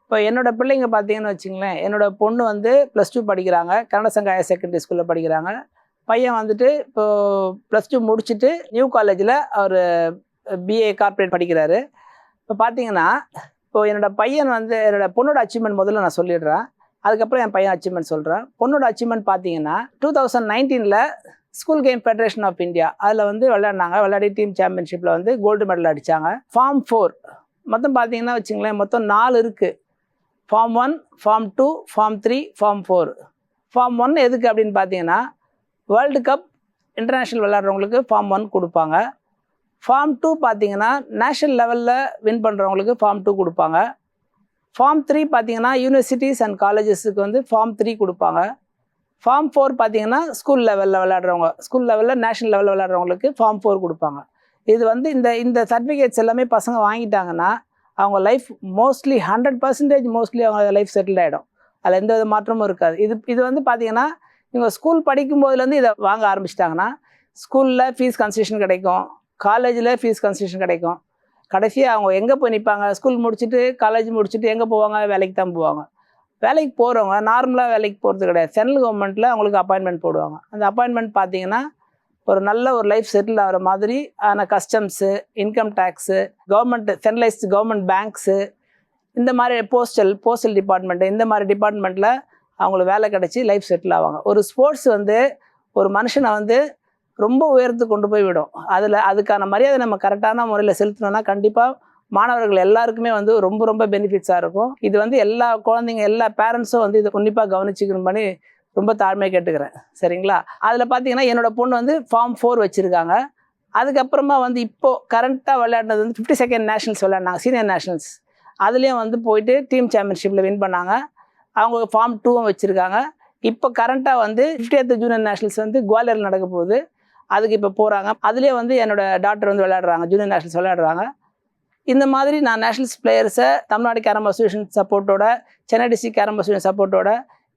இப்போ என்னோட பிள்ளைங்க பார்த்தீங்கன்னு வச்சுங்களேன் என்னோட பொண்ணு வந்து ப்ளஸ் டூ படிக்கிறாங்க. கன்னட சங்க ஹையர் செகண்டரி ஸ்கூலில் படிக்கிறாங்க. பையன் வந்துட்டு இப்போது ப்ளஸ் டூ முடிச்சுட்டு நியூ காலேஜில் அவர் பிஏ கார்ப்பரேட் படிக்கிறாரு. இப்போ பார்த்தீங்கன்னா இப்போது என்னோடய பையன் வந்து என்னோடய பொண்ணோட அச்சீவ்மெண்ட் முதல்ல நான் சொல்லிடுறேன். அதுக்கப்புறம் என் பையன் அச்சீவ்மெண்ட் சொல்கிறேன் பொண்ணோட அச்சீவ்மெண்ட் பார்த்தீங்கன்னா டூ தௌசண்ட் நைன்டீனில் school game federation of India அதில் வந்து விளையாடினாங்க. விளையாடி டீம் சாம்பியன்ஷிப்பில் வந்து கோல்டு மெடல் அடித்தாங்க ஃபார்ம் ஃபோர் மொத்தம் பார்த்தீங்கன்னா வச்சுங்களேன் மொத்தம் நாலு இருக்குது form one form two form three form four form one எதுக்கு அப்படின்னு பார்த்தீங்கன்னா வேர்ல்டு கப் இன்டர்நேஷ்னல் விளையாடுறவங்களுக்கு ஃபார்ம் ஒன் கொடுப்பாங்க. ஃபார்ம் டூ பார்த்தீங்கன்னா நேஷ்னல் லெவலில் வின் பண்ணுறவங்களுக்கு ஃபார்ம் டூ கொடுப்பாங்க. ஃபார்ம் த்ரீ பார்த்தீங்கன்னா யூனிவர்சிட்டிஸ் அண்ட் காலேஜஸுக்கு வந்து ஃபார்ம் த்ரீ கொடுப்பாங்க. ஃபார்ம் ஃபோர் பார்த்தீங்கன்னா ஸ்கூல் லெவலில் விளையாடுறவங்க. ஸ்கூல் லெவலில் நேஷனல் லெவலில் விளையாடுறவங்களுக்கு ஃபார்ம் ஃபோர் கொடுப்பாங்க. இது வந்து இந்த இந்த சர்டிஃபிகேட்ஸ் எல்லாமே பசங்க வாங்கிட்டாங்கன்னா அவங்க life mostly hundred percentage mostly அவங்க லைஃப் செட்டில் ஆகிடும் அதில் எந்த வித மாற்றமும் இருக்காது. இது இது வந்து பார்த்தீங்கன்னா இவங்க ஸ்கூல் படிக்கும் போதுலேருந்து இதை வாங்க ஆரம்பிச்சிட்டாங்கன்னா ஸ்கூலில் ஃபீஸ் கன்செஷன் கிடைக்கும். காலேஜில் ஃபீஸ் கன்செஷன் கிடைக்கும். கடைசியாக அவங்க எங்கே போய் நிற்பாங்க ஸ்கூல் முடிச்சுட்டு காலேஜ் முடிச்சுட்டு எங்கே போவாங்க? வேலைக்கு தான் போவாங்க. வேலைக்கு போகிறவங்க நார்மலாக வேலைக்கு போகிறது கிடையாது. சென்ட்ரல் கவர்மெண்ட்டில் அவங்களுக்கு அப்பாயின்மெண்ட் போடுவாங்க. அந்த அப்பாயின்மெண்ட் பார்த்தீங்கன்னா ஒரு நல்ல ஒரு லைஃப் செட்டில் ஆகிற மாதிரி ஆன customs income tax government centralised government banks இந்த மாதிரி போஸ்டல் போஸ்டல் டிபார்ட்மெண்ட்டு இந்த மாதிரி டிபார்ட்மெண்ட்டில் அவங்களுக்கு வேலை கிடச்சி லைஃப் செட்டில் ஆவாங்க. ஒரு ஸ்போர்ட்ஸ் வந்து ஒரு மனுஷனை வந்து ரொம்ப உயர்த்து கொண்டு போய் விடும். அதில் அதுக்கான மரியாதை நம்ம கரெக்டான முறையில் செலுத்தினோம்னா கண்டிப்பாக மாணவர்கள் எல்லாருக்குமே வந்து ரொம்ப ரொம்ப பெனிஃபிட்ஸாக இருக்கும். இது வந்து எல்லா குழந்தைங்க எல்லா பேரண்ட்ஸும் வந்து இதை உன்னிப்பாக கவனிச்சுக்கணும் பண்ணி ரொம்ப தாழ்மையாக கேட்டுக்கிறேன். சரிங்களா? அதில் பார்த்தீங்கன்னா என்னோட பொண்ணு வந்து ஃபார்ம் ஃபோர் வச்சுருக்காங்க. அதுக்கப்புறமா வந்து இப்போது கரண்ட்டாக விளையாடினது வந்து ஃபிஃப்டி செகண்ட் நேஷனல்ஸ் விளையாடினாங்க சீனியர் நேஷனல்ஸ் அதுலேயும் வந்து போயிட்டு டீம் சாம்பியன்ஷிப்பில் வின் பண்ணாங்க. அவங்க ஃபார்ம் டூவும் வச்சுருக்காங்க. இப்போ கரண்ட்டாக வந்து 50th ஜூனியர் நேஷனல்ஸ் வந்து குவாலியரில் நடக்க போகுது. அதுக்கு இப்போ போகிறாங்க அதுலேயே வந்து என்னோட டாக்டர் வந்து விளையாடுறாங்க. ஜூனியர் நேஷனல்ஸ் விளையாடுறாங்க. இந்த மாதிரி நான் நேஷனல்ஸ் பிளேயர்ஸை தமிழ்நாடு கேரம் அசோசியேஷன் சப்போர்ட்டோட சென்னை டிஸ்ட்ரிக் கேரம் அசோசியேஷன் சப்போர்ட்டோட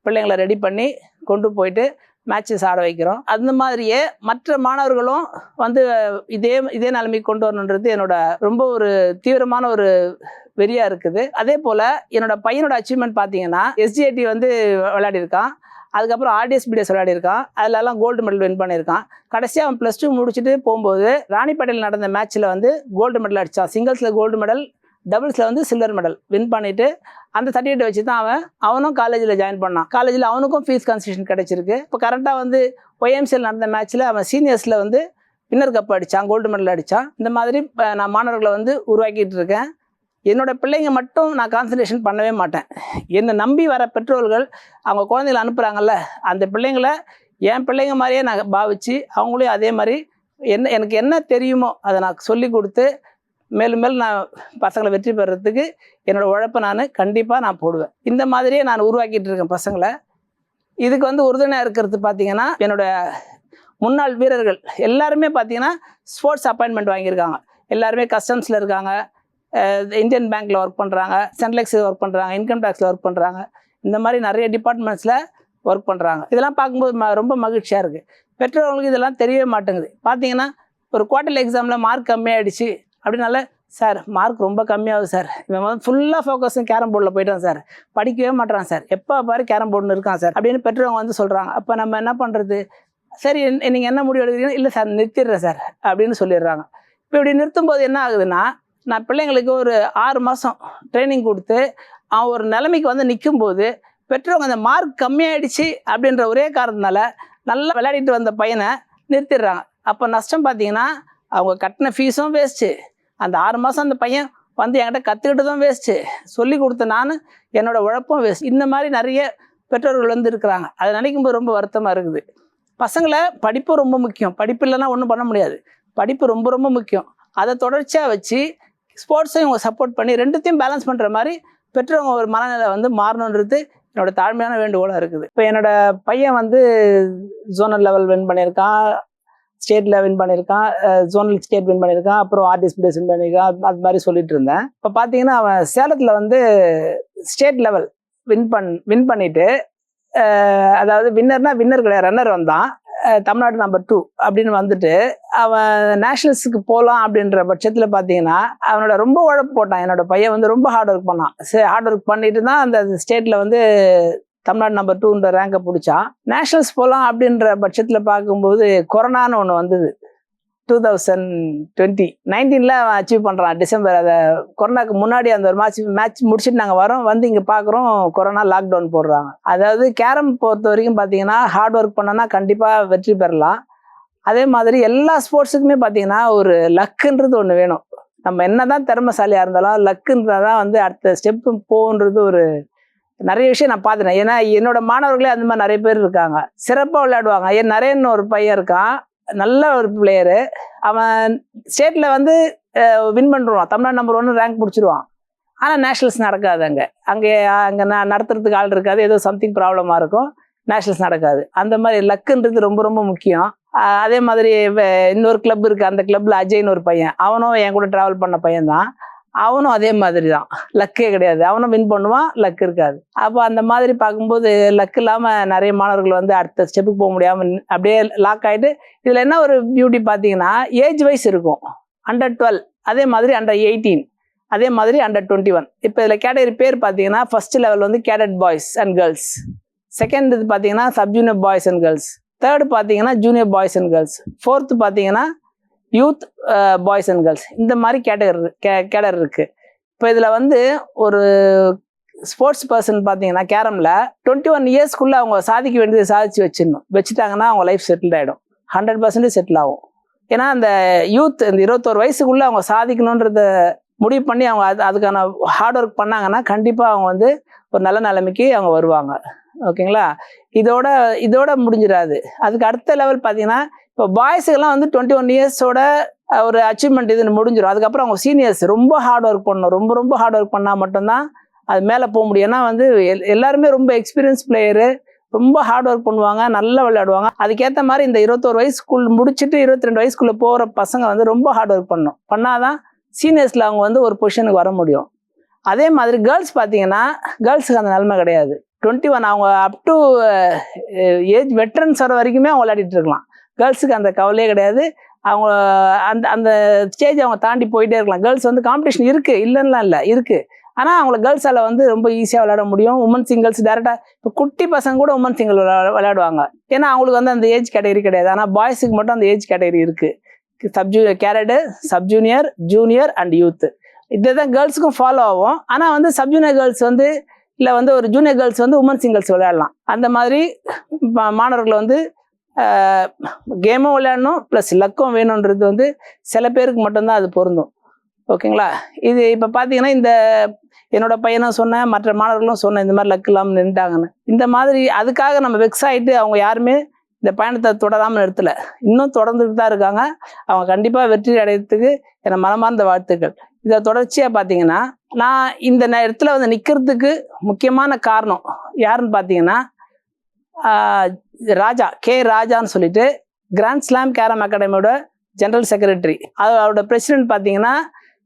பிள்ளைங்களை ரெடி பண்ணி கொண்டு போயிட்டு மேட்சஸ் ஆட வைக்கிறோம். அந்த மாதிரியே மற்ற மாணவர்களும் வந்து இதே இதே நிலைமைக்கு கொண்டு வரணுன்றது என்னோட ரொம்ப ஒரு தீவிரமான ஒரு வெறியாக இருக்குது. அதே போல் என்னோட பையனோட அச்சீவ்மெண்ட் பார்த்தீங்கன்னா எஸ்ஜிஐடி வந்து விளையாடிருக்கான் அதுக்கப்புறம் ஆர்டிஎஸ் பிடிஎஸ் விளையாடிருக்கான் அதுலலாம் கோல்டு மெடல் வின் பண்ணியிருக்கான். கடைசியாக அவன் ப்ளஸ் டூ முடிச்சுட்டு போகும்போது ராணிப்பேட்டையில் நடந்த மேட்ச்சில் வந்து கோல்டு மெடல் அடித்தான் சிங்கிள்ஸில் கோல்டு மெடல் டபுள்ஸில் வந்து சில்வர் மெடல் வின் பண்ணிவிட்டு அந்த சர்டிஃபிகேட் வச்சு தான் அவன் அவனும் காலேஜில் ஜாயின் பண்ணான். காலேஜில் அவனுக்கும் ஃபீஸ் கன்செஷன் கிடச்சிருக்கு. இப்போ கரெக்டாக வந்து ஒய்எம்சியில் நடந்த மேட்ச்சில் அவன் சீனியர்ஸில் வந்து வின்னர் கப் அடித்தான் கோல்டு மெடல் அடித்தான் இந்த மாதிரி நான் மாணவர்களை வந்து உருவாக்கிட்டு இருக்கேன். என்னோட பிள்ளைங்க மட்டும் நான் கான்சன்ட்ரேஷன் பண்ணவே மாட்டேன். என்னை நம்பி வர பெற்றோர்கள் அவங்க குழந்தைகளை அனுப்புகிறாங்கல்ல அந்த பிள்ளைங்கள என் பிள்ளைங்க மாதிரியே நான் பாவித்து அவங்களையும் அதே மாதிரி என்ன எனக்கு என்ன தெரியுமோ அதை நான் சொல்லி கொடுத்து மேலும் மேலும் நான் பசங்களை வெற்றி பெறத்துக்கு என்னோடய உழைப்பை நான் கண்டிப்பாக நான் போடுவேன். இந்த மாதிரியே நான் உருவாக்கிட்டு இருக்கேன் பசங்களை. இதுக்கு வந்து உறுதுணையாக இருக்கிறது பார்த்தீங்கன்னா என்னோட முன்னாள் வீரர்கள் எல்லாருமே பார்த்தீங்கன்னா ஸ்போர்ட்ஸ் அப்பாயின்மெண்ட் வாங்கியிருக்காங்க. எல்லாருமே கஸ்டம்ஸில் இருக்காங்க. இந்தியன் பேங்க்கில் ஒர்க் பண்ணுறாங்க சென்ட்லெக்ஸில் ஒர்க் பண்ணுறாங்க இன்கம் டேக்ஸில் ஒர்க் பண்ணுறாங்க இந்த மாதிரி நிறைய டிபார்ட்மெண்ட்ஸில் ஒர்க் பண்ணுறாங்க இதெல்லாம் பார்க்கும்போது ம ரொம்ப மகிழ்ச்சியாக இருக்குது பெற்றோர்களுக்கு இதெல்லாம் தெரியவே மாட்டேங்குது. பார்த்தீங்கன்னா ஒரு குவார்டர்லி எக்ஸாமில் மார்க் கம்மியாயிடுச்சு அப்படின்னால சார் மார்க் ரொம்ப கம்மியாகுது சார். இவன் வந்து ஃபுல்லாக ஃபோக்கஸும் கேரம் போர்டில் போயிட்டான் சார். படிக்கவே மாட்டான் சார். எப்போ பாரு கேரம் போர்டுன்னு இருக்கான் சார். அப்படின்னு பெற்றவங்க வந்து சொல்கிறாங்க அப்போ நம்ம என்ன பண்ணுறது சரி நீங்கள் என்ன முடிவு எடுக்கிறீங்க? இல்லை சார் நிறுத்திடுறேன் சார். அப்படின்னு சொல்லிடுறாங்க. இப்போ இப்படி நிறுத்தும்போது என்ன ஆகுதுன்னா நான் பிள்ளைங்களுக்கு ஒரு ஆறு மாதம் ட்ரைனிங் கொடுத்து அவன் ஒரு நிலைமைக்கு வந்து நிற்கும்போது பெற்றவங்க அந்த மார்க் கம்மியாயிடுச்சு அப்படின்ற ஒரே காரணத்தினால நல்லா விளையாடிட்டு வந்த பையனை நிறுத்திடுறாங்க. அப்போ நஷ்டம் பார்த்தீங்கன்னா அவங்க கட்டின ஃபீஸும் வேஸ்ட்டு அந்த ஆறு மாதம் அந்த பையன் வந்து என்கிட்ட கற்றுக்கிட்டதும் வேஸ்ட்டு சொல்லி கொடுத்த நான் என்னோட உழப்பும் வேஸ்ட் இந்த மாதிரி நிறைய பெற்றோர்கள் வந்து இருக்கிறாங்க. அதை நினைக்கும் போது ரொம்ப வருத்தமாக இருக்குது. பசங்களை படிப்பு ரொம்ப முக்கியம். படிப்பு இல்லைன்னா ஒன்றும் பண்ண முடியாது. படிப்பு ரொம்ப ரொம்ப முக்கியம். அதை தொடர்ச்சியாக வச்சு ஸ்போர்ட்ஸையும் இவங்க சப்போர்ட் பண்ணி ரெண்டுத்தையும் பேலன்ஸ் பண்ணுற மாதிரி பெற்றவங்க ஒரு மனநிலை வந்து மாறணுன்றது என்னோட தாழ்மையான வேண்டுகோளாக இருக்குது. இப்போ என்னோட பையன் வந்து ஜோனல் லெவல் வின் பண்ணியிருக்கான் ஸ்டேட்டில் வின் பண்ணியிருக்கான் ஜோனல் ஸ்டேட் வின் பண்ணியிருக்கான் அப்புறம் ஆர்டிஸ்ட் பிளேஸ் வின் பண்ணியிருக்கான் அது- மாதிரி சொல்லிட்டு இருந்தேன். இப்போ பார்த்தீங்கன்னா அவன் சேலத்தில் வந்து ஸ்டேட் லெவல் வின் பண் வின் பண்ணிட்டு அதாவது வின்னர்னா வின்னர் கிடையாது ரன்னர் வந்தான். தமிழ்நாடு நம்பர் டூ அப்படின்னு வந்துட்டு அவன் நேஷனல்ஸுக்கு போகலாம் அப்படின்ற பட்சத்தில் பார்த்தீங்கன்னா அவனோட ரொம்ப உழைப்பு போட்டான். என்னோட பையன் வந்து ரொம்ப ஹார்ட் ஒர்க் பண்ணான். சரி ஹார்ட் ஒர்க் பண்ணிட்டு தான் அந்த ஸ்டேட்டில் வந்து தமிழ்நாடு நம்பர் டூன்ற ரேங்கை பிடிச்சான். நேஷனல்ஸ் போகலாம் அப்படின்ற பட்சத்தில் பார்க்கும்போது கொரோனான்னு ஒன்று வந்தது. டூ தௌசண்ட் டுவெண்ட்டி நைன்டீனில் அவன் அச்சீவ் பண்ணுறான் டிசம்பர் அதை கொரோனாக்கு முன்னாடி அந்த ஒரு மேட்ச் மேட்ச் முடிச்சுட்டு நாங்கள் வரோம். வந்து இங்கே பார்க்குறோம் கொரோனா லாக்டவுன் போடுறாங்க. அதாவது கேரம் பொறுத்த வரைக்கும் பார்த்தீங்கன்னா ஹார்ட் ஒர்க் பண்ணோன்னா கண்டிப்பாக வெற்றி பெறலாம். அதே மாதிரி எல்லா ஸ்போர்ட்ஸுக்குமே பார்த்தீங்கன்னா ஒரு லக்குன்றது ஒன்று வேணும். நம்ம என்ன தான் திறமைசாலியாக இருந்தாலும் லக்குன்றதான் தான் வந்து அடுத்த ஸ்டெப்பு போகுன்றது ஒரு நிறைய விஷயம் நான் பார்த்துட்டேன் ஏன்னா என்னோட மாணவர்களே அந்த மாதிரி நிறைய பேர் இருக்காங்க. சிறப்பாக விளையாடுவாங்க. ஏன் நிறையன்னு ஒரு பையன் இருக்கான். நல்ல ஒரு பிளேயரு அவன் ஸ்டேட்டில் வந்து வின் பண்ணிடுவான் தமிழ்நாடு நம்பர் ஒன்று ரேங்க் பிடிச்சிருவான். ஆனால் நேஷனல்ஸ் நடக்காது அங்கே. அங்கே அங்கே ந நடத்துறதுக்கு ஆள் இருக்காது. ஏதோ சம்திங் ப்ராப்ளமாக இருக்கும். நேஷனல்ஸ் நடக்காது. அந்த மாதிரி லக்குன்றது ரொம்ப ரொம்ப முக்கியம். அதே மாதிரி இன்னொரு கிளப் இருக்குது அந்த கிளப்பில் அஜய்னு ஒரு பையன். அவனும் என் கூட ட்ராவல் பண்ண பையன் தான் அவனும் அதே மாதிரி தான் லக்கே கிடையாது. அவனும் வின் பண்ணுவான் லக் இருக்காது. அப்போ அந்த மாதிரி பார்க்கும்போது லக் இல்லாமல் நிறைய மாணவர்கள் வந்து அடுத்த ஸ்டெப்புக்கு போக முடியாமல் அப்படியே லாக் ஆகிட்டு இதில் என்ன ஒரு பியூட்டி பார்த்தீங்கன்னா ஏஜ் வைஸ் இருக்கும். அண்டர் டுவெல் அதே மாதிரி அண்டர் எயிட்டீன் அதே மாதிரி அண்டர் டுவெண்ட்டி ஒன் இப்போ இதில் கேட்டகரி பேர் பார்த்தீங்கன்னா ஃபர்ஸ்ட் லெவல் வந்து cadet boys and girls second இது பார்த்தீங்கன்னா sub junior boys and girls third பார்த்தீங்கன்னா junior boys and girls fourth பார்த்தீங்கன்னா யூத் பாய்ஸ் அண்ட் கேர்ள்ஸ் இந்த மாதிரி கேட்டகரி கே கேடர் இருக்குது இப்போ இதில் வந்து ஒரு ஸ்போர்ட்ஸ் பர்சன் பார்த்தீங்கன்னா கேரமில் டுவெண்ட்டி ஒன் இயர்ஸ்க்குள்ளே அவங்க சாதிக்க வேண்டியதை சாதிச்சு வச்சிடணும். வச்சுட்டாங்கன்னா அவங்க லைஃப் செட்டில் ஆகிடும் ஹண்ட்ரட் பர்சன்டேஜ் செட்டில் ஆகும். ஏன்னா அந்த யூத் இந்த இருபத்தோரு வயசுக்குள்ளே அவங்க சாதிக்கணுன்றத முடிவு பண்ணி அவங்க அது அதுக்கான ஹார்ட் ஒர்க் பண்ணாங்கன்னா கண்டிப்பாக அவங்க வந்து ஒரு நல்ல நிலைமைக்கு அவங்க வருவாங்க. ஓகேங்களா? இதோட இதோட முடிஞ்சிடாது. அதுக்கு அடுத்த லெவல் பார்த்தீங்கன்னா இப்போ பாய்ஸுக்கெல்லாம் வந்து டுவெண்ட்டி ஒன் இயர்ஸோட ஒரு அச்சீவ்மெண்ட் இது முடிஞ்சிடும் அதுக்கப்புறம் அவங்க சீனியர்ஸ் ரொம்ப ஹார்ட் ஒர்க் பண்ணணும். ரொம்ப ரொம்ப ஹார்ட் ஒர்க் பண்ணால் மட்டும்தான் அது மேலே போக முடியும். ஏன்னா வந்து எல் எல்லாருமே ரொம்ப எக்ஸ்பீரியன்ஸ் பிளேயரு ரொம்ப ஹார்ட் ஒர்க் பண்ணுவாங்க நல்லா விளையாடுவாங்க. அதுக்கேற்ற மாதிரி இந்த இருபத்தோரு வயசுக்குள் முடிச்சுட்டு இருபத்தி ரெண்டு வயசுக்குள்ளே போகிற பசங்க வந்து ரொம்ப ஹார்ட் ஒர்க் பண்ணணும். பண்ணாதான் சீனியர்ஸில் அவங்க வந்து ஒரு பொசிஷனுக்கு வர முடியும். அதே மாதிரி கேர்ள்ஸ் பார்த்தீங்கன்னா கேர்ள்ஸுக்கு அந்த நிலைமை கிடையாது. டுவெண்ட்டி ஒன் அவங்க அப் டு ஏஜ் வெட்டரன்ஸ் வர வரைக்குமே அவங்க விளையாடிட்டு இருக்கலாம். கேர்ள்ஸுக்கு அந்த கவலையே கிடையாது. அவங்க அந்த அந்த ஸ்டேஜ் அவங்க தாண்டி போயிட்டே இருக்கலாம். கேர்ள்ஸ் வந்து காம்படிஷன் இருக்குது இல்லைன்னுலாம் இல்லை. இருக்குது ஆனால் அவங்கள கேர்ள்ஸால் வந்து ரொம்ப ஈஸியாக விளையாட முடியும். உமன் சிங்கிள்ஸ் டேரெக்டாக இப்போ குட்டி பசங்க கூட உமன் சிங்கிள் விளையாடுவாங்க. ஏன்னா அவங்களுக்கு வந்து அந்த ஏஜ் கேட்டகரி கிடையாது. ஆனால் பாய்ஸுக்கு மட்டும் அந்த ஏஜ் கேட்டகரி இருக்குது சப்ஜூ கேரடு sub junior junior and youth இதுதான் கேர்ள்ஸுக்கும் ஃபாலோ ஆகும். ஆனால் வந்து சப்ஜூனியர் கேர்ள்ஸ் வந்து இல்லை வந்து ஒரு ஜூனியர் கேர்ள்ஸ் வந்து உமன் சிங்கிள்ஸ் விளையாடலாம். அந்த மாதிரி மா- வந்து கேமும் விளையாடணும் ப்ளஸ் லக்கும் வேணுன்றது வந்து சில பேருக்கு மட்டும்தான் அது பொருந்தும். ஓகேங்களா இது இப்போ பார்த்தீங்கன்னா இந்த என்னோட பையனும் சொன்னேன் மற்ற மாணவர்களும் சொன்னேன் இந்த மாதிரி லக் இல்லாமல் நின்றுட்டாங்கன்னு இந்த மாதிரி அதுக்காக நம்ம வெக்ஸ் ஆகிட்டு அவங்க யாருமே இந்த பயணத்தை தொடராமல் நிறுத்தலை. இன்னும் தொடர்ந்துட்டு தான் இருக்காங்க. அவங்க கண்டிப்பாக வெற்றி அடையிறதுக்கு என மனமார்ந்த வாழ்த்துக்கள். இதை தொடர்ச்சியாக பார்த்தீங்கன்னா நான் இந்த நேரத்தில் வந்து நிற்கிறதுக்கு முக்கியமான காரணம் யாருன்னு பார்த்தீங்கன்னா ராஜா கே ராஜான்னு சொல்லிட்டு கிராண்ட் ஸ்லாம் கேரம் அகாடமியோட ஜெனரல் செக்ரட்டரி அவரோட பிரசிடென்ட் பார்த்தீங்கன்னா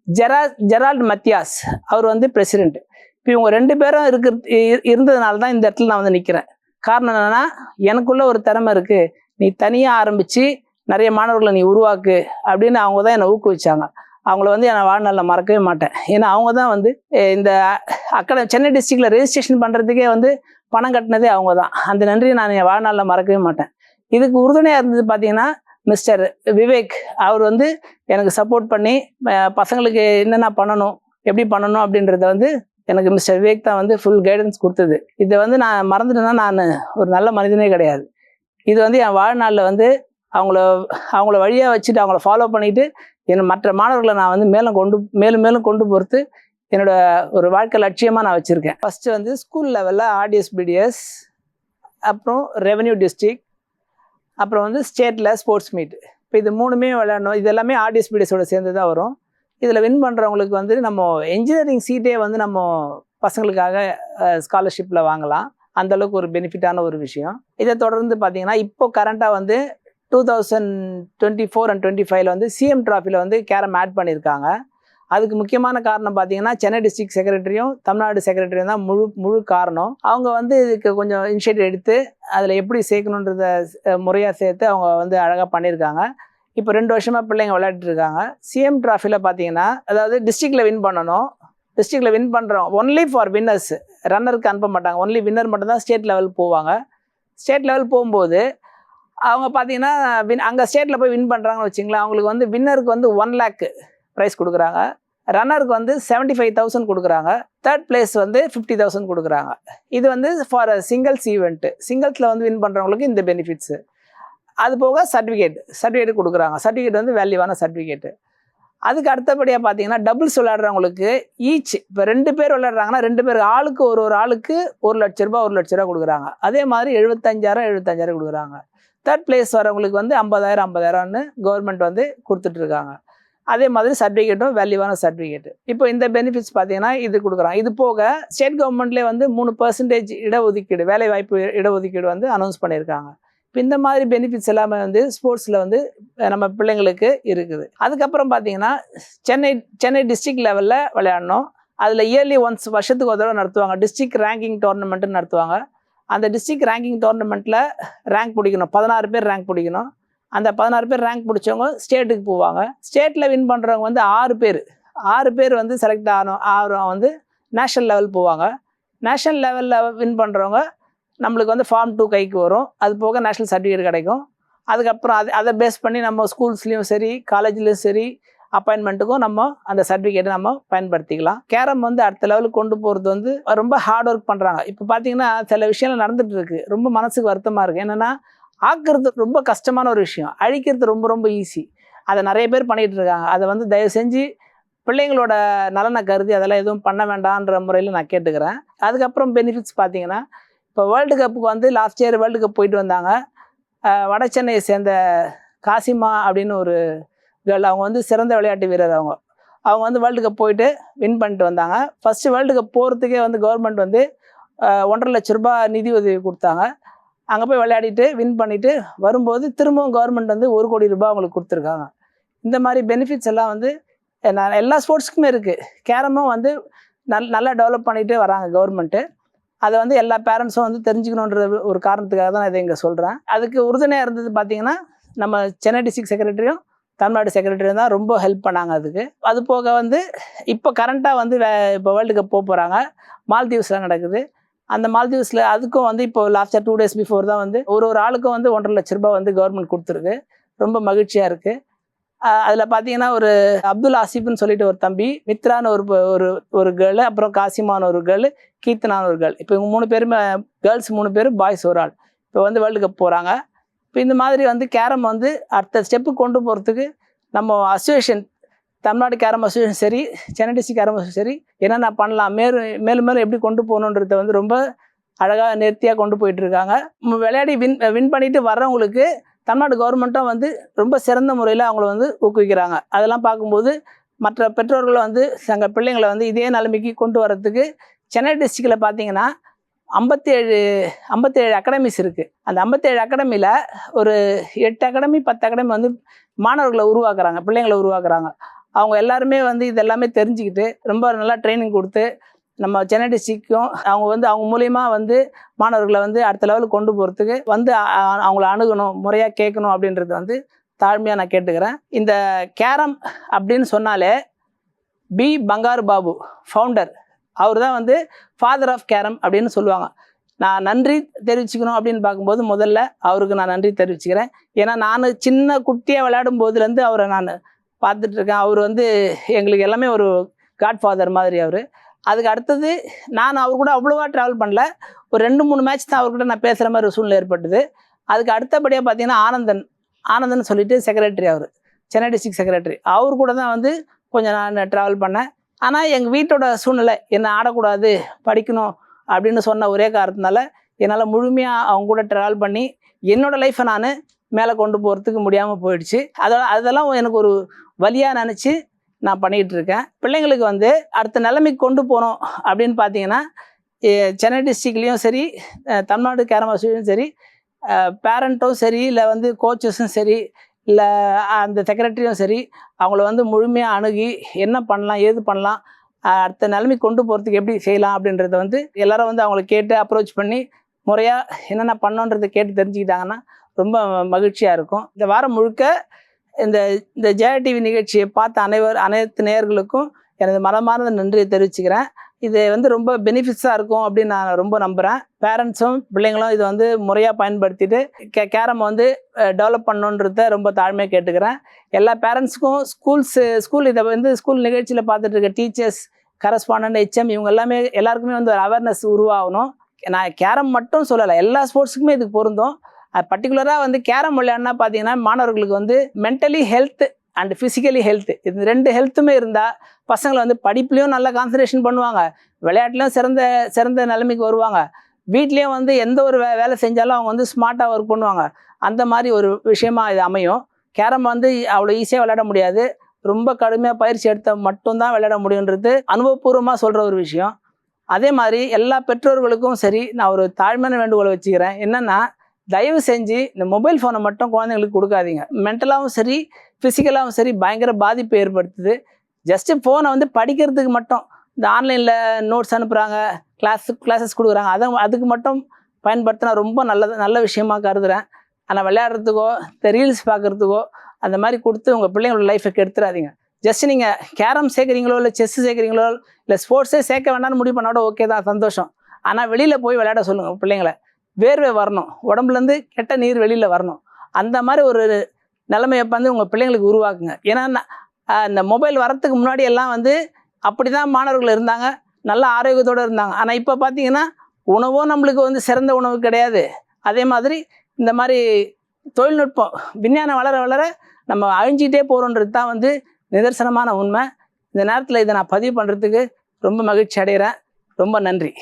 ஜெரா ஜெரால்ட் மத்தியாஸ். அவர் வந்து பிரசிடென்ட் இப்போ இவங்க ரெண்டு பேரும் இருக்கிற இருந்ததுனால தான் இந்த இடத்துல நான் வந்து நிற்கிறேன் காரணம் என்னென்னா எனக்குள்ள ஒரு திறமை இருக்குது நீ தனியாக ஆரம்பித்து நிறைய மாணவர்களை நீ உருவாக்கு அப்படின்னு அவங்க தான் என்னை ஊக்குவிச்சாங்க. அவங்கள வந்து என் வாழ்நாளில் மறக்கவே மாட்டேன். ஏன்னா அவங்க தான் வந்து இந்த அக்கடை சென்னை டிஸ்ட்ரிக்டில் ரெஜிஸ்ட்ரேஷன் பண்ணுறதுக்கே வந்து பணம் கட்டினதே அவங்க தான் அந்த நன்றியை நான் என் வாழ்நாளில் மறக்கவே மாட்டேன். இதுக்கு உறுதுணையாக இருந்தது பார்த்தீங்கன்னா மிஸ்டர் விவேக். அவர் வந்து எனக்கு சப்போர்ட் பண்ணி பசங்களுக்கு என்னென்ன பண்ணணும் எப்படி பண்ணணும் அப்படின்றத வந்து எனக்கு மிஸ்டர் விவேக் தான் வந்து ஃபுல் கைடன்ஸ் கொடுத்தது. இதை வந்து நான் மறந்துட்டேன்னா நான் ஒரு நல்ல மனிதனே கிடையாது. இது வந்து என் வாழ்நாளில் வந்து அவங்கள அவங்கள வழியாக வச்சுட்டு அவங்கள ஃபாலோ பண்ணிட்டு என் மற்ற மாணவர்களை நான் வந்து மேலும் கொண்டு மேலும் மேலும் கொண்டு பொறுத்து என்னோட ஒரு வாழ்க்கை லட்சியமாக நான் வச்சுருக்கேன். ஃபஸ்ட்டு வந்து ஸ்கூல் லெவலில் ஆர்டிஎஸ் பிடிஎஸ் அப்புறம் ரெவன்யூ டிஸ்ட்ரிக் அப்புறம் வந்து ஸ்டேட்டில் ஸ்போர்ட்ஸ் மீட் இப்போ இது மூணுமே விளையாடணும். இது எல்லாமே ஆர்டிஎஸ் பிடிஎஸோட சேர்ந்து தான் வரும். இதில் வின் பண்ணுறவங்களுக்கு வந்து நம்ம என்ஜினியரிங் சீட்டே வந்து நம்ம பசங்களுக்காக ஸ்காலர்ஷிப்பில் வாங்கலாம். அந்தளவுக்கு ஒரு பெனிஃபிட்டான ஒரு விஷயம். இதை தொடர்ந்து பார்த்தீங்கன்னா இப்போ கரண்ட்டாக வந்து two thousand twenty four and twenty ஃபைவ்ல வந்து சிஎம் ட்ராஃபியில் வந்து கேரம் ஆட் பண்ணியிருக்காங்க. அதுக்கு முக்கியமான காரணம் பார்த்தீங்கன்னா சென்னை டிஸ்ட்ரிக்ட் செக்ரட்டரியும் தமிழ்நாடு செக்ரட்டரியும் தான் முழு முழு காரணம். அவங்க வந்து இதுக்கு கொஞ்சம் இனிஷியேட்டிவ் எடுத்து அதில் எப்படி சேர்க்கணுன்றத முறையாக சேர்த்து அவங்க வந்து அழகாக பண்ணியிருக்காங்க இப்போ ரெண்டு வருஷமாக பிள்ளைங்க விளையாடிட்டு இருக்காங்க. சிஎம் ட்ராஃபியில் பார்த்தீங்கன்னா அதாவது டிஸ்ட்ரிக்டில் வின் பண்ணணும். டிஸ்ட்ரிக்டில் வின் பண்ணுறோம் ஒன்லி ஃபார் வின்னர்ஸ் ரன்னருக்கு அனுப்ப மாட்டாங்க. ஒன்லி வின்னர் மட்டும்தான் ஸ்டேட் லெவல் போவாங்க. ஸ்டேட் லெவல் போகும்போது அவங்க பார்த்தீங்கன்னா வின் அங்கே ஸ்டேட்டில் போய் வின் பண்ணுறாங்கன்னு வச்சிங்களேன் அவங்களுக்கு வந்து வின்னருக்கு வந்து ஒன் லேக்கு ப்ரைஸ் கொடுக்குறாங்க. ரன்னருக்கு வந்து செவன்ட்டி ஃபைவ் தௌசண்ட் கொடுக்குறாங்க. தேர்ட் பிளேஸ் வந்து ஃபிஃப்டி தௌசண்ட் கொடுக்குறாங்க. இது வந்து ஃபார் சிங்கிள்ஸ் ஈவெண்ட்டு சிங்கிள்ஸில் வந்து வின் பண்ணுறவங்களுக்கு இந்த பெனிஃபிட்ஸு அது போக சர்டிஃபிகேட் சர்டிஃபிகேட் கொடுக்குறாங்க. சர்டிஃபிகேட் வந்து வேல்யூவான சர்டிஃபிகேட்டு அதுக்கு அடுத்தபடியாக பார்த்தீங்கன்னா டபுள்ஸ் விளையாடுறவங்களுக்கு ஈச் இப்போ ரெண்டு பேர் விளையாடுறாங்கன்னா ரெண்டு பேர் ஆளுக்கு ஒரு ஒரு ஆளுக்கு ஒரு லட்ச ரூபா ஒரு லட்ச ரூபா கொடுக்குறாங்க. அதே மாதிரி எழுபத்தஞ்சாயிரம் எழுபத்தஞ்சாயிரம் கொடுக்குறாங்க. தேர்ட் பிளேஸ் வரவங்களுக்கு வந்து ஐம்பதாயிரம் ஐம்பதாயிரம்னு கவர்மெண்ட் வந்து கொடுத்துட்ருக்காங்க அதே மாதிரி சர்டிஃபிகேட்டும் வேல்யூவான சர்டிஃபிகேட் இப்போ இந்த பெனிஃபிட்ஸ் பார்த்தீங்கன்னா இது கொடுக்குறான். இது போக ஸ்டேட் கவர்மெண்ட்லேயே வந்து மூணு பர்சன்டேஜ் இடஒதுக்கீடு வேலை வாய்ப்பு இடஒதுக்கீடு வந்து அனௌன்ஸ் பண்ணியிருக்காங்க. இப்போ இந்த மாதிரி பெனிஃபிட்ஸ் எல்லாமே வந்து ஸ்போர்ட்ஸில் வந்து நம்ம பிள்ளைங்களுக்கு இருக்குது. அதுக்கப்புறம் பார்த்தீங்கன்னா சென்னை சென்னை டிஸ்ட்ரிக்ட் லெவலில் விளையாடணும். அதில் இயர்லி ஒன்ஸ் வருஷத்துக்கு ஒரு தடவை நடத்துவாங்க. டிஸ்ட்ரிக் ரேங்கிங் டோர்னமெண்ட்டு நடத்துவாங்க. அந்த டிஸ்ட்ரிக்ட் ரேங்கிங் டோர்னமெண்ட்டில் ரேங்க் பிடிக்கணும். பதினாறு பேர் ரேங்க் பிடிக்கணும். அந்த பதினாறு பேர் ரேங்க் பிடிச்சவங்க ஸ்டேட்டுக்கு போவாங்க. ஸ்டேட்டில் வின் பண்ணுறவங்க வந்து ஆறு பேர். ஆறு பேர் வந்து செலக்ட் ஆகணும் ஆகிறவங்க வந்து நேஷ்னல் லெவல் போவாங்க. நேஷ்னல் லெவலில் வின் பண்ணுறவங்க நம்மளுக்கு வந்து ஃபார்ம் டூ கைக்கு வரும். அது போக நேஷ்னல் சர்டிஃபிகேட் கிடைக்கும். அதுக்கப்புறம் அது அதை பேஸ் பண்ணி நம்ம ஸ்கூல்ஸ்லேயும் சரி காலேஜ்லேயும் சரி அப்பாயின்மெண்ட்டுக்கும் நம்ம அந்த சர்டிஃபிகேட்டை நம்ம பயன்படுத்திக்கலாம். கேரம் வந்து அடுத்த லெவலுக்கு கொண்டு போகிறது வந்து ரொம்ப ஹார்ட் ஒர்க் பண்ணுறாங்க இப்போ பார்த்தீங்கன்னா சில விஷயங்கள் நடந்துகிட்டு இருக்குது ரொம்ப மனசுக்கு வருத்தமாக இருக்குது என்னென்னா ஆக்குறது ரொம்ப கஷ்டமான ஒரு விஷயம். அழிக்கிறது ரொம்ப ரொம்ப ஈஸி அதை நிறைய பேர் பண்ணிகிட்டு இருக்காங்க. அதை வந்து தயவு செஞ்சு பிள்ளைங்களோட நலனை கருதி அதெல்லாம் எதுவும் பண்ண வேண்டான்ற முறையில் நான் கேட்டுக்கிறேன். அதுக்கப்புறம் பெனிஃபிட்ஸ் பார்த்தீங்கன்னா இப்போ வேர்ல்டு கப்புக்கு வந்து லாஸ்ட் இயர் வேர்ல்டு கப் போயிட்டு வந்தாங்க. வட சென்னையை சேர்ந்த காசிமா அப்படின்னு ஒரு கேர்ள் அவங்க வந்து சிறந்த விளையாட்டு வீரர் அவங்க. அவங்க வந்து வேர்ல்டு கப் போயிட்டு வின் பண்ணிட்டு வந்தாங்க. ஃபஸ்ட்டு வேர்ல்டு கப் போகிறதுக்கே வந்து கவர்மெண்ட் வந்து ஒன்றரை லட்ச ரூபாய் நிதி உதவி கொடுத்தாங்க. அங்கே போய் விளையாடிட்டு வின் பண்ணிவிட்டு வரும்போது திரும்பவும் கவர்மெண்ட் வந்து ஒரு கோடி ரூபாய் அவங்களுக்கு கொடுத்துருக்காங்க. இந்த மாதிரி பெனிஃபிட்ஸ் எல்லாம் வந்து நான் எல்லா ஸ்போர்ட்ஸ்க்குமே இருக்குது கேரமும் வந்து நல் நல்லா டெவலப் பண்ணிகிட்டே வராங்க கவர்மெண்ட்டு அதை வந்து எல்லா பேரண்ட்ஸும் வந்து தெரிஞ்சுக்கணுன்ற ஒரு காரணத்துக்காக தான் நான் இதை இங்கே சொல்கிறேன் அதுக்கு உறுதுணையாக இருந்தது பார்த்திங்கன்னா நம்ம சென்னை டிஸ்ட்ரிக்ட் செக்ரட்டரியும் தமிழ்நாடு செக்ரட்டரியும் தான் ரொம்ப ஹெல்ப் பண்ணாங்க அதுக்கு. அது போக வந்து இப்போ கரண்ட்டாக வந்து வே இப்போ வேர்ல்டு கப் போக போகிறாங்க மால்தீவ்ஸில் நடக்குது. அந்த மால்தீவ்ஸில் அதுக்கும் வந்து இப்போ லாஸ்ட்டாக டூ டேஸ் பிஃபோர் தான் வந்து ஒரு ஒரு ஆளுக்கும் வந்து ஒன்றரை லட்ச ரூபாய் வந்து கவர்மெண்ட் கொடுத்துருக்கு. ரொம்ப மகிழ்ச்சியாக இருக்குது அதில் பார்த்தீங்கன்னா ஒரு அப்துல் ஆசிஃப்னு சொல்லிட்டு ஒரு தம்பி மித்ரான்னு ஒரு ஒரு ஒரு கேர்ளு அப்புறம் காசிமான்னு ஒரு கேர்ளு கீர்த்தனான்னு ஒரு கேர்ள் இப்போ இவங்க மூணு பேருமே கேர்ள்ஸ் மூணு பேர் பாய்ஸ் ஒரு ஆள். இப்போ வந்து வேர்ல்டு கப் போகிறாங்க இப்போ இந்த மாதிரி வந்து கேரம் வந்து அடுத்த ஸ்டெப்பு கொண்டு போகிறதுக்கு நம்ம அசோசியேஷன் தமிழ்நாடு கேரம் அசோசியேஷன் சரி சென்னை டிஸ்ட்ரிக் கேரம் அசோசியேஷன் சரி என்னென்ன பண்ணலாம் மேலும் மேலும் மேலும் எப்படி கொண்டு போகணுன்றத வந்து ரொம்ப அழகாக நேர்த்தியாக கொண்டு போயிட்டுருக்காங்க. விளையாடி வின் வின் பண்ணிட்டு வர்றவங்களுக்கு தமிழ்நாடு கவர்மெண்ட்டும் வந்து ரொம்ப சிறந்த முறையில் அவங்கள வந்து ஊக்குவிக்கிறாங்க. அதெல்லாம் பார்க்கும்போது மற்ற பெற்றோர்களை வந்து தங்கள் பிள்ளைங்களை வந்து இதே நிலைமைக்கு கொண்டு வரத்துக்கு சென்னை டிஸ்ட்ரிக்டில் பார்த்தீங்கன்னா ஐம்பத்தேழு ஐம்பத்தேழு அகாடமிஸ் இருக்குது அந்த ஐம்பத்தேழு அகாடமியில் ஒரு எட்டு அகாடமி பத்து அகாடமி வந்து மாணவர்களை உருவாக்குறாங்க பிள்ளைங்களை உருவாக்குறாங்க. அவங்க எல்லாருமே வந்து இதெல்லாமே தெரிஞ்சுக்கிட்டு ரொம்ப நல்லா ட்ரைனிங் கொடுத்து நம்ம சென்னை டிஸ்ட்ரிக்கும் அவங்க வந்து அவங்க மூலயமா வந்து மாணவர்களை வந்து அடுத்த லெவலுக்கு கொண்டு போகிறதுக்கு வந்து அவங்கள அணுகணும் முறையாக கேட்கணும் அப்படின்றது வந்து தாழ்மையாக நான் கேட்டுக்கிறேன். இந்த கேரம் அப்படின்னு சொன்னாலே பி. பங்காரு பாபு ஃபவுண்டர் அவர் தான் வந்து ஃபாதர் ஆஃப் கேரம் அப்படின்னு சொல்லுவாங்க. நான் நன்றி தெரிவிச்சுக்கணும் அப்படின்னு பார்க்கும்போது முதல்ல அவருக்கு நான் நன்றி தெரிவிச்சுக்கிறேன். ஏன்னா நான் சின்ன குட்டியாக விளையாடும் போதுலேருந்து அவரை நான் பார்த்துட்ருக்கேன். அவர் வந்து எங்களுக்கு எல்லாமே ஒரு காட் ஃபாதர் மாதிரி அவர். அதுக்கு அடுத்தது நான் அவர் கூட அவ்வளோவா ட்ராவல் பண்ணல. ஒரு ரெண்டு மூணு மேட்ச் தான் அவர்கிட்ட நான் பேசுகிற மாதிரி ஒரு சூழ்நிலை ஏற்பட்டது. அதுக்கு அடுத்தபடியாக பார்த்தீங்கன்னா ஆனந்தன். ஆனந்தன் சொல்லிட்டு செக்ரட்டரி அவர். சென்னை டிஸ்ட்ரிக்ட் செக்ரட்டரி அவர் கூட தான் வந்து கொஞ்சம் நான் ட்ராவல் பண்ணேன். ஆனால் எங்கள் வீட்டோட சூழ்நிலை என்னை ஆடக்கூடாது படிக்கணும் அப்படின்னு சொன்ன ஒரே காரணத்தினால என்னால் முழுமையாக அவங்க கூட ட்ராவல் பண்ணி என்னோடய லைஃப்பை நான் மேலே கொண்டு போகிறதுக்கு முடியாமல் போயிடுச்சு. அதோட அதெல்லாம் எனக்கு ஒரு வழியாக நினச்சி நான் பண்ணிகிட்டு இருக்கேன் பிள்ளைங்களுக்கு வந்து அடுத்த நிலைமைக்கு கொண்டு போகணும் அப்படின்னு பார்த்தீங்கன்னா சென்னை டிஸ்ட்ரிக்ட்லேயும் சரி தமிழ்நாடு கேரம் அசோசியேஷனும் சரி பேரண்ட்டும் சரி இல்லை வந்து கோச்சஸும் சரி இல்லை அந்த செக்ரட்டரியும் சரி அவங்கள வந்து முழுமையாக அணுகி என்ன பண்ணலாம் ஏது பண்ணலாம் அடுத்த நிலைமைக்கு கொண்டு போகிறதுக்கு எப்படி செய்யலாம் அப்படின்றத வந்து எல்லாரும் வந்து அவங்கள கேட்டு அப்ரோச் பண்ணி முறையாக என்னென்ன பண்ணோன்றதை கேட்டு தெரிஞ்சுக்கிட்டாங்கன்னா ரொம்ப மகிழ்ச்சியாக இருக்கும். இந்த வாரம் முழுக்க இந்த இந்த ஜெயா டிவி நிகழ்ச்சியை பார்த்த அனைவர் அனைத்து நேயர்களுக்கும் எனது மனமார்ந்த நன்றியை தெரிவிச்சுக்கிறேன். இது வந்து ரொம்ப பெனிஃபிட்ஸாக இருக்கும் அப்படின்னு நான் ரொம்ப நம்புகிறேன் பேரண்ட்ஸும் பிள்ளைங்களும் இதை வந்து முறையாக பயன்படுத்திட்டு கே கேரம் வந்து டெவலப் பண்ணணுன்றத ரொம்ப தாழ்மையாக கேட்டுக்கிறேன். எல்லா பேரண்ட்ஸுக்கும் ஸ்கூல்ஸு ஸ்கூல் இதை வந்து ஸ்கூல் நிகழ்ச்சியில் பார்த்துட்டு இருக்க டீச்சர்ஸ் கரஸ்பாண்டன்ட் ஹெச்எம் இவங்க எல்லாமே எல்லாருக்குமே வந்து ஒரு அவேர்னஸ் உருவாகணும். நான் கேரம் மட்டும் சொல்லலை எல்லா ஸ்போர்ட்ஸுக்குமே இதுக்கு பொருந்தும். பர்டிகுலராக வந்து கேரம் விளையாடினா பார்த்தீங்கன்னா மாணவர்களுக்கு வந்து mentally health and physically health இது ரெண்டு ஹெல்த்துமே இருந்தால் பசங்களை வந்து படிப்புலேயும் நல்லா கான்சன்ட்ரேஷன் பண்ணுவாங்க. விளையாட்டுலையும் சிறந்த சிறந்த நிலைமைக்கு வருவாங்க. வீட்லேயும் வந்து எந்த ஒரு வே வேலை செஞ்சாலும் அவங்க வந்து ஸ்மார்ட்டாக ஒர்க் பண்ணுவாங்க. அந்த மாதிரி ஒரு விஷயமா இது அமையும். கேரம் வந்து அவ்வளோ ஈஸியாக விளையாட முடியாது. ரொம்ப கடுமையாக பயிற்சி எடுத்த மட்டும்தான் விளையாட முடியுன்றது அனுபவபூர்வமாக சொல்கிற ஒரு விஷயம். அதே மாதிரி எல்லா பெற்றோர்களுக்கும் சரி நான் ஒரு தாழ்மையான வேண்டுகோளை வச்சுக்கிறேன். என்னென்னா தயவு செஞ்சு இந்த மொபைல் ஃபோனை மட்டும் குழந்தைங்களுக்கு கொடுக்காதீங்க. மென்டலாகவும் சரி ஃபிசிக்கலாகவும் சரி பயங்கர பாதிப்பு ஏற்படுத்துது. ஜஸ்ட்டு ஃபோனை வந்து படிக்கிறதுக்கு மட்டும். இந்த ஆன்லைனில் நோட்ஸ் அனுப்புகிறாங்க கிளாஸ் கிளாஸஸ் கொடுக்குறாங்க. அதை அதுக்கு மட்டும் பயன்படுத்தினா ரொம்ப நல்லது நல்ல விஷயமா கருதுகிறேன் ஆனால் விளையாடுறதுக்கோ இந்த ரீல்ஸ் பார்க்குறதுக்கோ அந்த மாதிரி கொடுத்து உங்கள் பிள்ளைங்களோட லைஃபை கெடுத்துறாதீங்க. ஜஸ்ட் நீங்கள் கேரம் சேர்க்குறீங்களோ இல்லை செஸ் சேர்க்குறீங்களோ இல்லை ஸ்போர்ட்ஸே சேர்க்க வேண்டாம்னு முடிவு பண்ணோட ஓகே தான் சந்தோஷம். ஆனால் வெளியில் போய் விளையாட சொல்லுங்கள் பிள்ளைங்களை. வேர்வை வரணும். உடம்புலேருந்து கெட்ட நீர் வெளியில் வரணும். அந்த மாதிரி ஒரு நிலைமையை வந்து உங்கள் பிள்ளைங்களுக்கு உருவாக்குங்க. ஏன்னா நான் இந்த மொபைல் வரத்துக்கு முன்னாடி எல்லாம் வந்து அப்படி தான் மாணவர்கள் இருந்தாங்க. நல்ல ஆரோக்கியத்தோடு இருந்தாங்க. ஆனால் இப்போ பார்த்தீங்கன்னா உணவும் நம்மளுக்கு வந்து சிறந்த உணவு கிடையாது. அதே மாதிரி இந்த மாதிரி தொழில்நுட்பம் விஞ்ஞானம் வளர வளர நம்ம அழிஞ்சிக்கிட்டே போகிறோன்றது தான் வந்து நிதர்சனமான உண்மை. இந்த நேரத்தில் இதை நான் பதிவு பண்ணுறதுக்கு ரொம்ப மகிழ்ச்சி அடைகிறேன். ரொம்ப நன்றி.